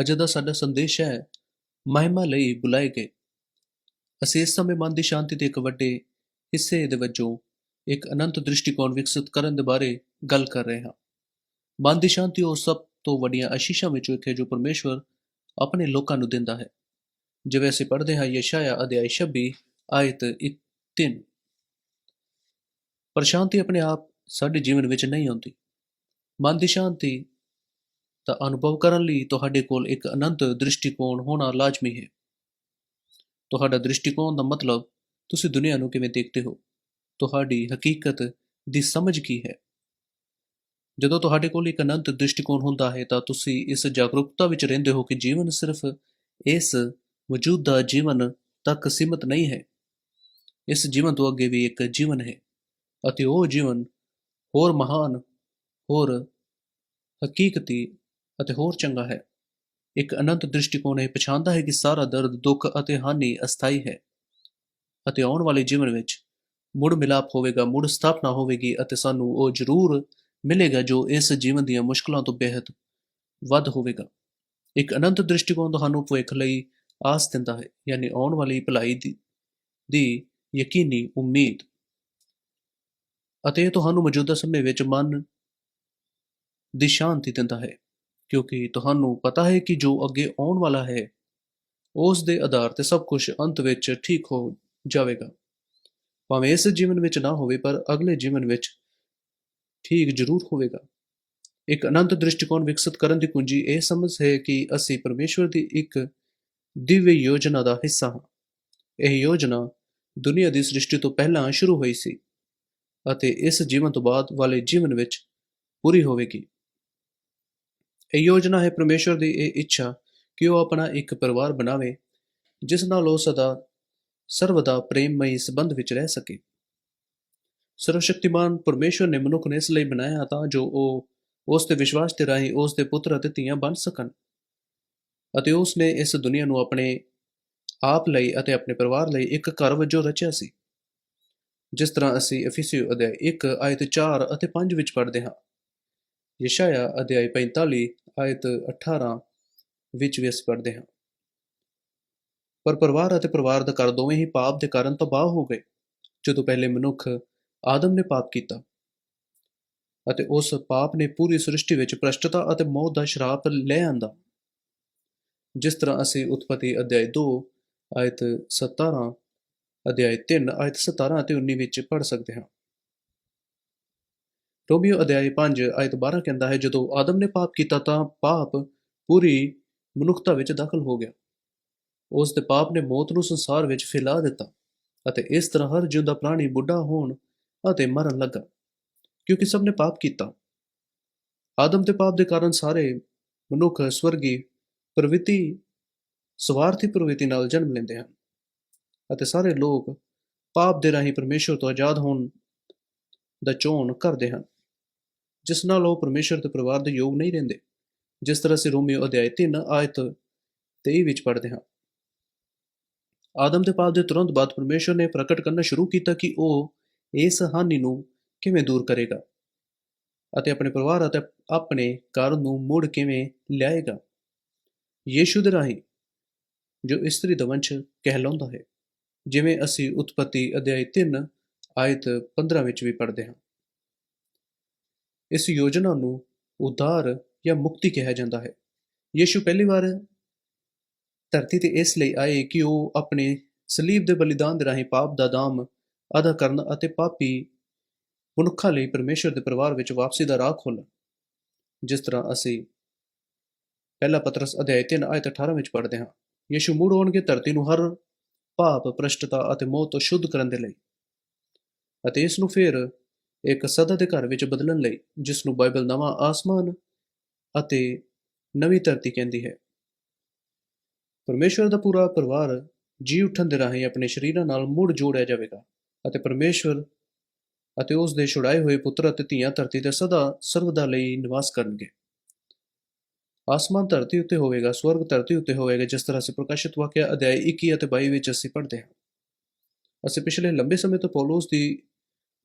ਅੱਜ ਦਾ ਸਾਡਾ ਸੰਦੇਸ਼ ਹੈ, ਮਹਿਮਾ ਲਈ ਬੁਲਾਏ ਗਏ। ਅਸੀਂ ਇਸ ਸਮੇਂ ਮਨ ਦੀ ਸ਼ਾਂਤੀ ਦੇ ਇੱਕ ਵੱਡੇ ਹਿੱਸੇ ਦੇ ਵਜੋਂ ਇੱਕ ਅਨੰਤ ਦ੍ਰਿਸ਼ਟੀਕੋਣ ਵਿਕਸਿਤ ਕਰਨ ਦੇ ਬਾਰੇ ਗੱਲ ਕਰ ਰਹੇ ਹਾਂ। ਮਨ ਦੀ ਸ਼ਾਂਤੀ ਉਹ ਸਭ ਤੋਂ ਵੱਡੀਆਂ ਅਸ਼ੀਸ਼ਾਂ ਵਿੱਚੋਂ ਇੱਕ ਹੈ ਜੋ ਪਰਮੇਸ਼ਵਰ ਆਪਣੇ ਲੋਕਾਂ ਨੂੰ ਦਿੰਦਾ ਹੈ। ਜਿਵੇਂ ਅਸੀਂ ਪੜ੍ਹਦੇ ਹਾਂ ਯਸ਼ਾਇਆ ਅਧਿਆਇ 26 ਆਇਤ 3 ਪਰ ਸ਼ਾਂਤੀ ਆਪਣੇ ਆਪ ਸਾਡੇ ਜੀਵਨ ਵਿੱਚ ਨਹੀਂ ਆਉਂਦੀ। ਮਨ ਦੀ ਸ਼ਾਂਤੀ ਤਾਂ ਅਨੁਭਵ ਕਰਨ ਲਈ ਤੁਹਾਡੇ ਕੋਲ ਇੱਕ ਅਨੰਤ ਦ੍ਰਿਸ਼ਟੀਕੋਣ ਹੋਣਾ ਲਾਜ਼ਮੀ ਹੈ। ਤੁਹਾਡਾ ਦ੍ਰਿਸ਼ਟੀਕੋਣ ਦਾ ਮਤਲਬ ਤੁਸੀਂ ਦੁਨੀਆ ਨੂੰ ਕਿਵੇਂ ਦੇਖਦੇ ਹੋ? ਤੁਹਾਡੀ ਹਕੀਕਤ ਦੀ ਸਮਝ ਕੀ ਹੈ? ਜਦੋਂ ਤੁਹਾਡੇ ਕੋਲ ਇੱਕ ਅਨੰਤ ਦ੍ਰਿਸ਼ਟੀਕੋਣ ਹੁੰਦਾ ਹੈ ਤਾਂ ਤੁਸੀਂ ਇਸ ਜਾਗਰੂਕਤਾ ਵਿੱਚ ਰਹਿੰਦੇ ਹੋ ਕਿ ਜੀਵਨ ਸਿਰਫ ਇਸ ਮੌਜੂਦਾ ਜੀਵਨ ਤੱਕ ਸੀਮਤ ਨਹੀਂ ਹੈ। ਇਸ ਜੀਵਨ ਤੋਂ ਅੱਗੇ ਵੀ ਇੱਕ ਜੀਵਨ ਹੈ ਅਤੇ ਉਹ ਜੀਵਨ ਹੋਰ ਮਹਾਨ, ਹੋਰ ਹਕੀਕਤੀ ਅਤੇ ਹੋਰ ਚੰਗਾ ਹੈ। ਇੱਕ ਅਨੰਤ ਦ੍ਰਿਸ਼ਟੀਕੋਣ ਇਹ ਪਛਾਣਦਾ ਹੈ ਕਿ ਸਾਰਾ ਦਰਦ, ਦੁੱਖ ਅਤੇ ਹਾਨੀ ਅਸਥਾਈ ਹੈ ਅਤੇ ਆਉਣ ਵਾਲੇ ਜੀਵਨ ਵਿੱਚ ਮੁੜ ਮਿਲਾਪ ਹੋਵੇਗਾ, ਮੁੜ ਸਥਾਪਨਾ ਹੋਵੇਗੀ ਅਤੇ ਸਾਨੂੰ ਉਹ ਜ਼ਰੂਰ ਮਿਲੇਗਾ ਜੋ ਇਸ ਜੀਵਨ ਦੀਆਂ ਮੁਸ਼ਕਲਾਂ ਤੋਂ ਬਿਹਤ ਵੱਧ ਹੋਵੇਗਾ। ਇੱਕ ਅਨੰਤ ਦ੍ਰਿਸ਼ਟੀਕੋਣ ਤੁਹਾਨੂੰ ਭਵਿੱਖ ਲਈ ਆਸ ਦਿੰਦਾ ਹੈ, ਯਾਨੀ ਆਉਣ ਵਾਲੀ ਭਲਾਈ ਦੀ ਦੀ ਯਕੀਨੀ, ਉਮੀਦ ਅਤੇ ਇਹ ਤੁਹਾਨੂੰ ਮੌਜੂਦਾ ਸਮੇਂ ਵਿੱਚ ਮਨ ਦੀ ਸ਼ਾਂਤੀ ਦਿੰਦਾ ਹੈ। ਕਿਉਂਕਿ ਤੁਹਾਨੂੰ ਪਤਾ ਹੈ ਕਿ ਜੋ ਅੱਗੇ ਆਉਣ ਵਾਲਾ ਹੈ, ਉਸ ਦੇ ਆਧਾਰ ਤੇ ਸਭ ਕੁਝ ਅੰਤ ਵਿੱਚ ਠੀਕ ਹੋ ਜਾਵੇਗਾ। ਭਾਵੇਂ ਇਸ ਜੀਵਨ ਵਿੱਚ ਨਾ ਹੋਵੇ, ਪਰ ਅਗਲੇ ਜੀਵਨ ਵਿੱਚ ਠੀਕ ਜ਼ਰੂਰ ਹੋਵੇਗਾ। ਇੱਕ ਅਨੰਤ ਦ੍ਰਿਸ਼ਟੀਕੋਣ ਵਿਕਸਿਤ ਕਰਨ ਦੀ ਕੁੰਜੀ ਇਹ ਸਮਝ ਹੈ ਕਿ ਅਸੀਂ ਪਰਮੇਸ਼ਵਰ ਦੀ ਇੱਕ ਦਿਵਯ ਯੋਜਨਾ ਦਾ ਹਿੱਸਾ ਹਾਂ। ਇਹ ਯੋਜਨਾ ਦੁਨੀਆ ਦੀ ਸ੍ਰਿਸ਼ਟੀ ਤੋਂ ਪਹਿਲਾਂ ਸ਼ੁਰੂ ਹੋਈ ਸੀ ਅਤੇ ਇਸ ਜੀਵਨ ਤੋਂ ਬਾਅਦ ਵਾਲੇ ਜੀਵਨ ਵਿੱਚ ਪੂਰੀ ਹੋਵੇਗੀ। ਇਹ ਯੋਜਨਾ ਹੈ ਪਰਮੇਸ਼ਵਰ ਦੀ ਇਹ ਇੱਛਾ ਕਿ ਉਹ ਆਪਣਾ ਇੱਕ ਪਰਿਵਾਰ ਬਣਾਵੇ, ਜਿਸ ਨਾਲ ਉਹ ਸਦਾ ਸਰਵਦਾ ਪ੍ਰੇਮਮਈ ਸੰਬੰਧ ਵਿੱਚ ਰਹਿ ਸਕੇ। ਸਰਵਸ਼ਕਤੀਮਾਨ ਪਰਮੇਸ਼ਵਰ ਨੇ ਮਨੁੱਖ ਨੂੰ ਇਸ ਲਈ ਬਣਾਇਆ ਤਾਂ ਜੋ ਉਹ ਉਸ ਤੇ ਵਿਸ਼ਵਾਸ ਤੇ ਰਾਹੀਂ ਉਸ ਦੇ ਪੁੱਤਰ ਅਤੇ ਧੀਆਂ ਬਣ ਸਕਣ ਅਤੇ ਉਸ ਨੇ ਇਸ ਦੁਨੀਆ ਨੂੰ ਆਪਣੇ ਆਪ ਲਈ ਅਤੇ ਆਪਣੇ ਪਰਿਵਾਰ ਲਈ ਇੱਕ ਘਰ ਵਜੋਂ ਰਚਿਆ ਸੀ। ਜਿਸ ਤਰ੍ਹਾਂ ਅਸੀਂ ਅਫੀਸੀਓ ਅਧਿਆਇ 1 ਆਇਤ 4 ਅਤੇ 5 ਵਿੱਚ ਪੜ੍ਹਦੇ ਹਾਂ। ਯਸ਼ਾਇਆ ਅਧਿਆਇ 45 ਆਇਤ 18 ਵਿੱਚ ਵੀ ਅਸੀਂ ਪੜ੍ਹਦੇ ਹਾਂ। ਪਰ ਪਰਿਵਾਰ ਅਤੇ ਪਰਿਵਾਰ ਦਾ ਘਰ ਦੋਵੇਂ ਹੀ ਪਾਪ ਦੇ ਕਾਰਨ ਤਬਾਹ ਹੋ ਗਏ, ਜਦੋਂ ਪਹਿਲੇ ਮਨੁੱਖ ਆਦਮ ਨੇ ਪਾਪ ਕੀਤਾ ਅਤੇ ਉਸ ਪਾਪ ਨੇ ਪੂਰੀ ਸ੍ਰਿਸ਼ਟੀ ਵਿੱਚ ਭ੍ਰਸ਼ਟਤਾ ਅਤੇ ਮੌਤ ਦਾ ਸ਼ਰਾਪ ਲੈ ਆਂਦਾ। ਜਿਸ ਤਰ੍ਹਾਂ ਅਸੀਂ ਉਤਪਤੀ ਅਧਿਆਇ 2 ਆਇਤ 17 ਅਧਿਆਇ 3 ਆਇਤ 17 ਅਤੇ 19 ਵਿੱਚ ਪੜ੍ਹ ਸਕਦੇ ਹਾਂ। ਰੋਮੀਓ ਅਧਿਆਇ 5 ਆਇਤ 12 ਕਹਿੰਦਾ ਹੈ, ਜਦੋਂ ਆਦਮ ਨੇ ਪਾਪ ਕੀਤਾ ਤਾਂ ਪਾਪ ਪੂਰੀ ਮਨੁੱਖਤਾ ਵਿੱਚ ਦਾਖਲ ਹੋ ਗਿਆ। ਉਸ ਦੇ ਪਾਪ ਨੇ ਮੌਤ ਨੂੰ ਸੰਸਾਰ ਵਿੱਚ ਫੈਲਾ ਦਿੱਤਾ ਅਤੇ ਇਸ ਤਰ੍ਹਾਂ ਹਰ ਜਿਉਂਦਾ ਪ੍ਰਾਣੀ ਬੁੱਢਾ ਹੋਣ ਅਤੇ ਮਰਨ ਲੱਗਾ, ਕਿਉਂਕਿ ਸਭ ਨੇ ਪਾਪ ਕੀਤਾ। ਆਦਮ ਦੇ ਪਾਪ ਦੇ ਕਾਰਨ ਸਾਰੇ ਮਨੁੱਖ ਸਵਰਗੀ ਪ੍ਰਵਿਤੀ, ਸਵਾਰਥੀ ਪ੍ਰਵਿਤੀ ਨਾਲ ਜਨਮ ਲੈਂਦੇ ਹਨ ਅਤੇ ਸਾਰੇ ਲੋਕ ਪਾਪ ਦੇ ਰਾਹੀਂ ਪਰਮੇਸ਼ਵਰ ਤੋਂ ਆਜ਼ਾਦ ਹੋਣ ਦਾ ਚੋਣ ਕਰਦੇ ਹਨ। ਜਿਸ ਨਾਲ ਉਹ ਪਰਮੇਸ਼ਵਰ ਦੇ ਪਰਿਵਾਰ ਦੇ ਯੋਗ ਨਹੀਂ ਰਹਿੰਦੇ। ਜਿਸ ਤਰ੍ਹਾਂ ਅਸੀਂ ਰੋਮੀਓ ਅਧਿਆਇ 3 ਆਇਤ 23 ਵਿੱਚ ਪੜ੍ਹਦੇ ਹਾਂ। ਆਦਮ ਦੇ ਪਾਪ ਦੇ ਤੁਰੰਤ ਬਾਅਦ ਪਰਮੇਸ਼ਵਰ ਨੇ ਪ੍ਰਗਟ ਕਰਨਾ ਸ਼ੁਰੂ ਕੀਤਾ ਕਿ ਉਹ ਇਸ ਹਾਨੀ ਨੂੰ ਕਿਵੇਂ ਦੂਰ ਕਰੇਗਾ ਅਤੇ ਆਪਣੇ ਪਰਿਵਾਰ ਅਤੇ ਆਪਣੇ ਘਰ ਨੂੰ ਮੁੜ ਕਿਵੇਂ ਲਿਆਏਗਾ। ਯੀਸ਼ੂ ਦੇ ਰਾਹੀਂ, ਜੋ ਇਸਤਰੀ ਦਾ ਵੰਸ਼ ਕਹਿਲਾਉਂਦਾ ਹੈ, ਜਿਵੇਂ ਅਸੀਂ ਉਤਪਤੀ ਅਧਿਆਇ 3 ਆਇਤ 15 ਵਿੱਚ ਵੀ ਪੜ੍ਹਦੇ ਹਾਂ। ਇਸ ਯੋਜਨਾ ਨੂੰ ਉਦਾਰ ਜਾਂ ਮੁਕਤੀ ਕਿਹਾ ਜਾਂਦਾ ਹੈ। ਯੀਸ਼ੂ ਪਹਿਲੀ ਵਾਰ ਧਰਤੀ ਤੇ ਇਸ ਲਈ ਆਏ ਕਿ ਉਹ ਆਪਣੇ ਸਲੀਬ ਦੇ ਬਲੀਦਾਨ ਦੇ ਰਾਹੀਂ ਪਾਪ ਦਾ ਦਾਮ ਅਦਾ ਕਰਨ ਅਤੇ ਪਾਪੀ ਮਨੁੱਖਾਂ ਲਈ ਪਰਮੇਸ਼ਵਰ ਦੇ ਪਰਿਵਾਰ ਵਿੱਚ ਵਾਪਸੀ ਦਾ ਰਾਹ ਖੋਲਣ ਜਿਸ ਤਰ੍ਹਾਂ ਅਸੀਂ ਪਹਿਲਾ ਪਤਰਸ ਅਧਿਆਇ 3 ਆਇਤ 18 ਵਿੱਚ ਪੜ੍ਹਦੇ ਹਾਂ। ਯਿਸੂ ਮੁੜ ਆਉਣਗੇ ਧਰਤੀ ਨੂੰ ਹਰ ਪਾਪ, ਭ੍ਰਸ਼ਟਤਾ ਅਤੇ ਮੌਤ ਤੋਂ ਸ਼ੁੱਧ ਕਰਨ ਦੇ ਲਈ। ਅਤੇ ਇਸ ਨੂੰ ਫਿਰ ਇੱਕ ਸਦਾ ਦੇ ਘਰ ਵਿੱਚ ਬਦਲਣ ਲਈ ਜਿਸ ਨੂੰ ਬਾਈਬਲ ਨਵਾਂ ਆਸਮਾਨ ਅਤੇ ਨਵੀਂ ਧਰਤੀ ਕਹਿੰਦੀ ਹੈ। ਪਰਮੇਸ਼ਵਰ ਦਾ ਪੂਰਾ ਪਰਿਵਾਰ ਜੀ ਉੱਠਣ ਦੇ ਰਾਹੀਂ ਆਪਣੇ ਸ਼ਰੀਰਾਂ ਨਾਲ ਮੁੜ ਜੋੜਿਆ ਜਾਵੇਗਾ ਅਤੇ ਪਰਮੇਸ਼ਵਰ ਅਤੇ ਉਸ ਦੇ ਛੁਡਾਏ ਹੋਏ ਪੁੱਤਰ ਅਤੇ ਧੀਆਂ ਧਰਤੀ ਤੇ ਸਦਾ ਸਰਵਦਾ ਲਈ ਨਿਵਾਸ ਕਰਨਗੇ। ਆਸਮਾਨ ਧਰਤੀ ਉੱਤੇ ਹੋਵੇਗਾ, ਸਵਰਗ ਧਰਤੀ ਉੱਤੇ ਹੋਵੇਗਾ, ਜਿਸ ਤਰ੍ਹਾਂ ਅਸੀਂ ਪ੍ਰਕਾਸ਼ਿਤ ਵਾਕਿਆ ਅਧਿਆਇ 21 ਅਤੇ 22 ਵਿੱਚ ਅਸੀਂ ਪੜ੍ਹਦੇ ਹਾਂ। ਅਸੀਂ ਪਿਛਲੇ ਲੰਬੇ ਸਮੇਂ ਤੋਂ ਪੌਲਸ ਦੀ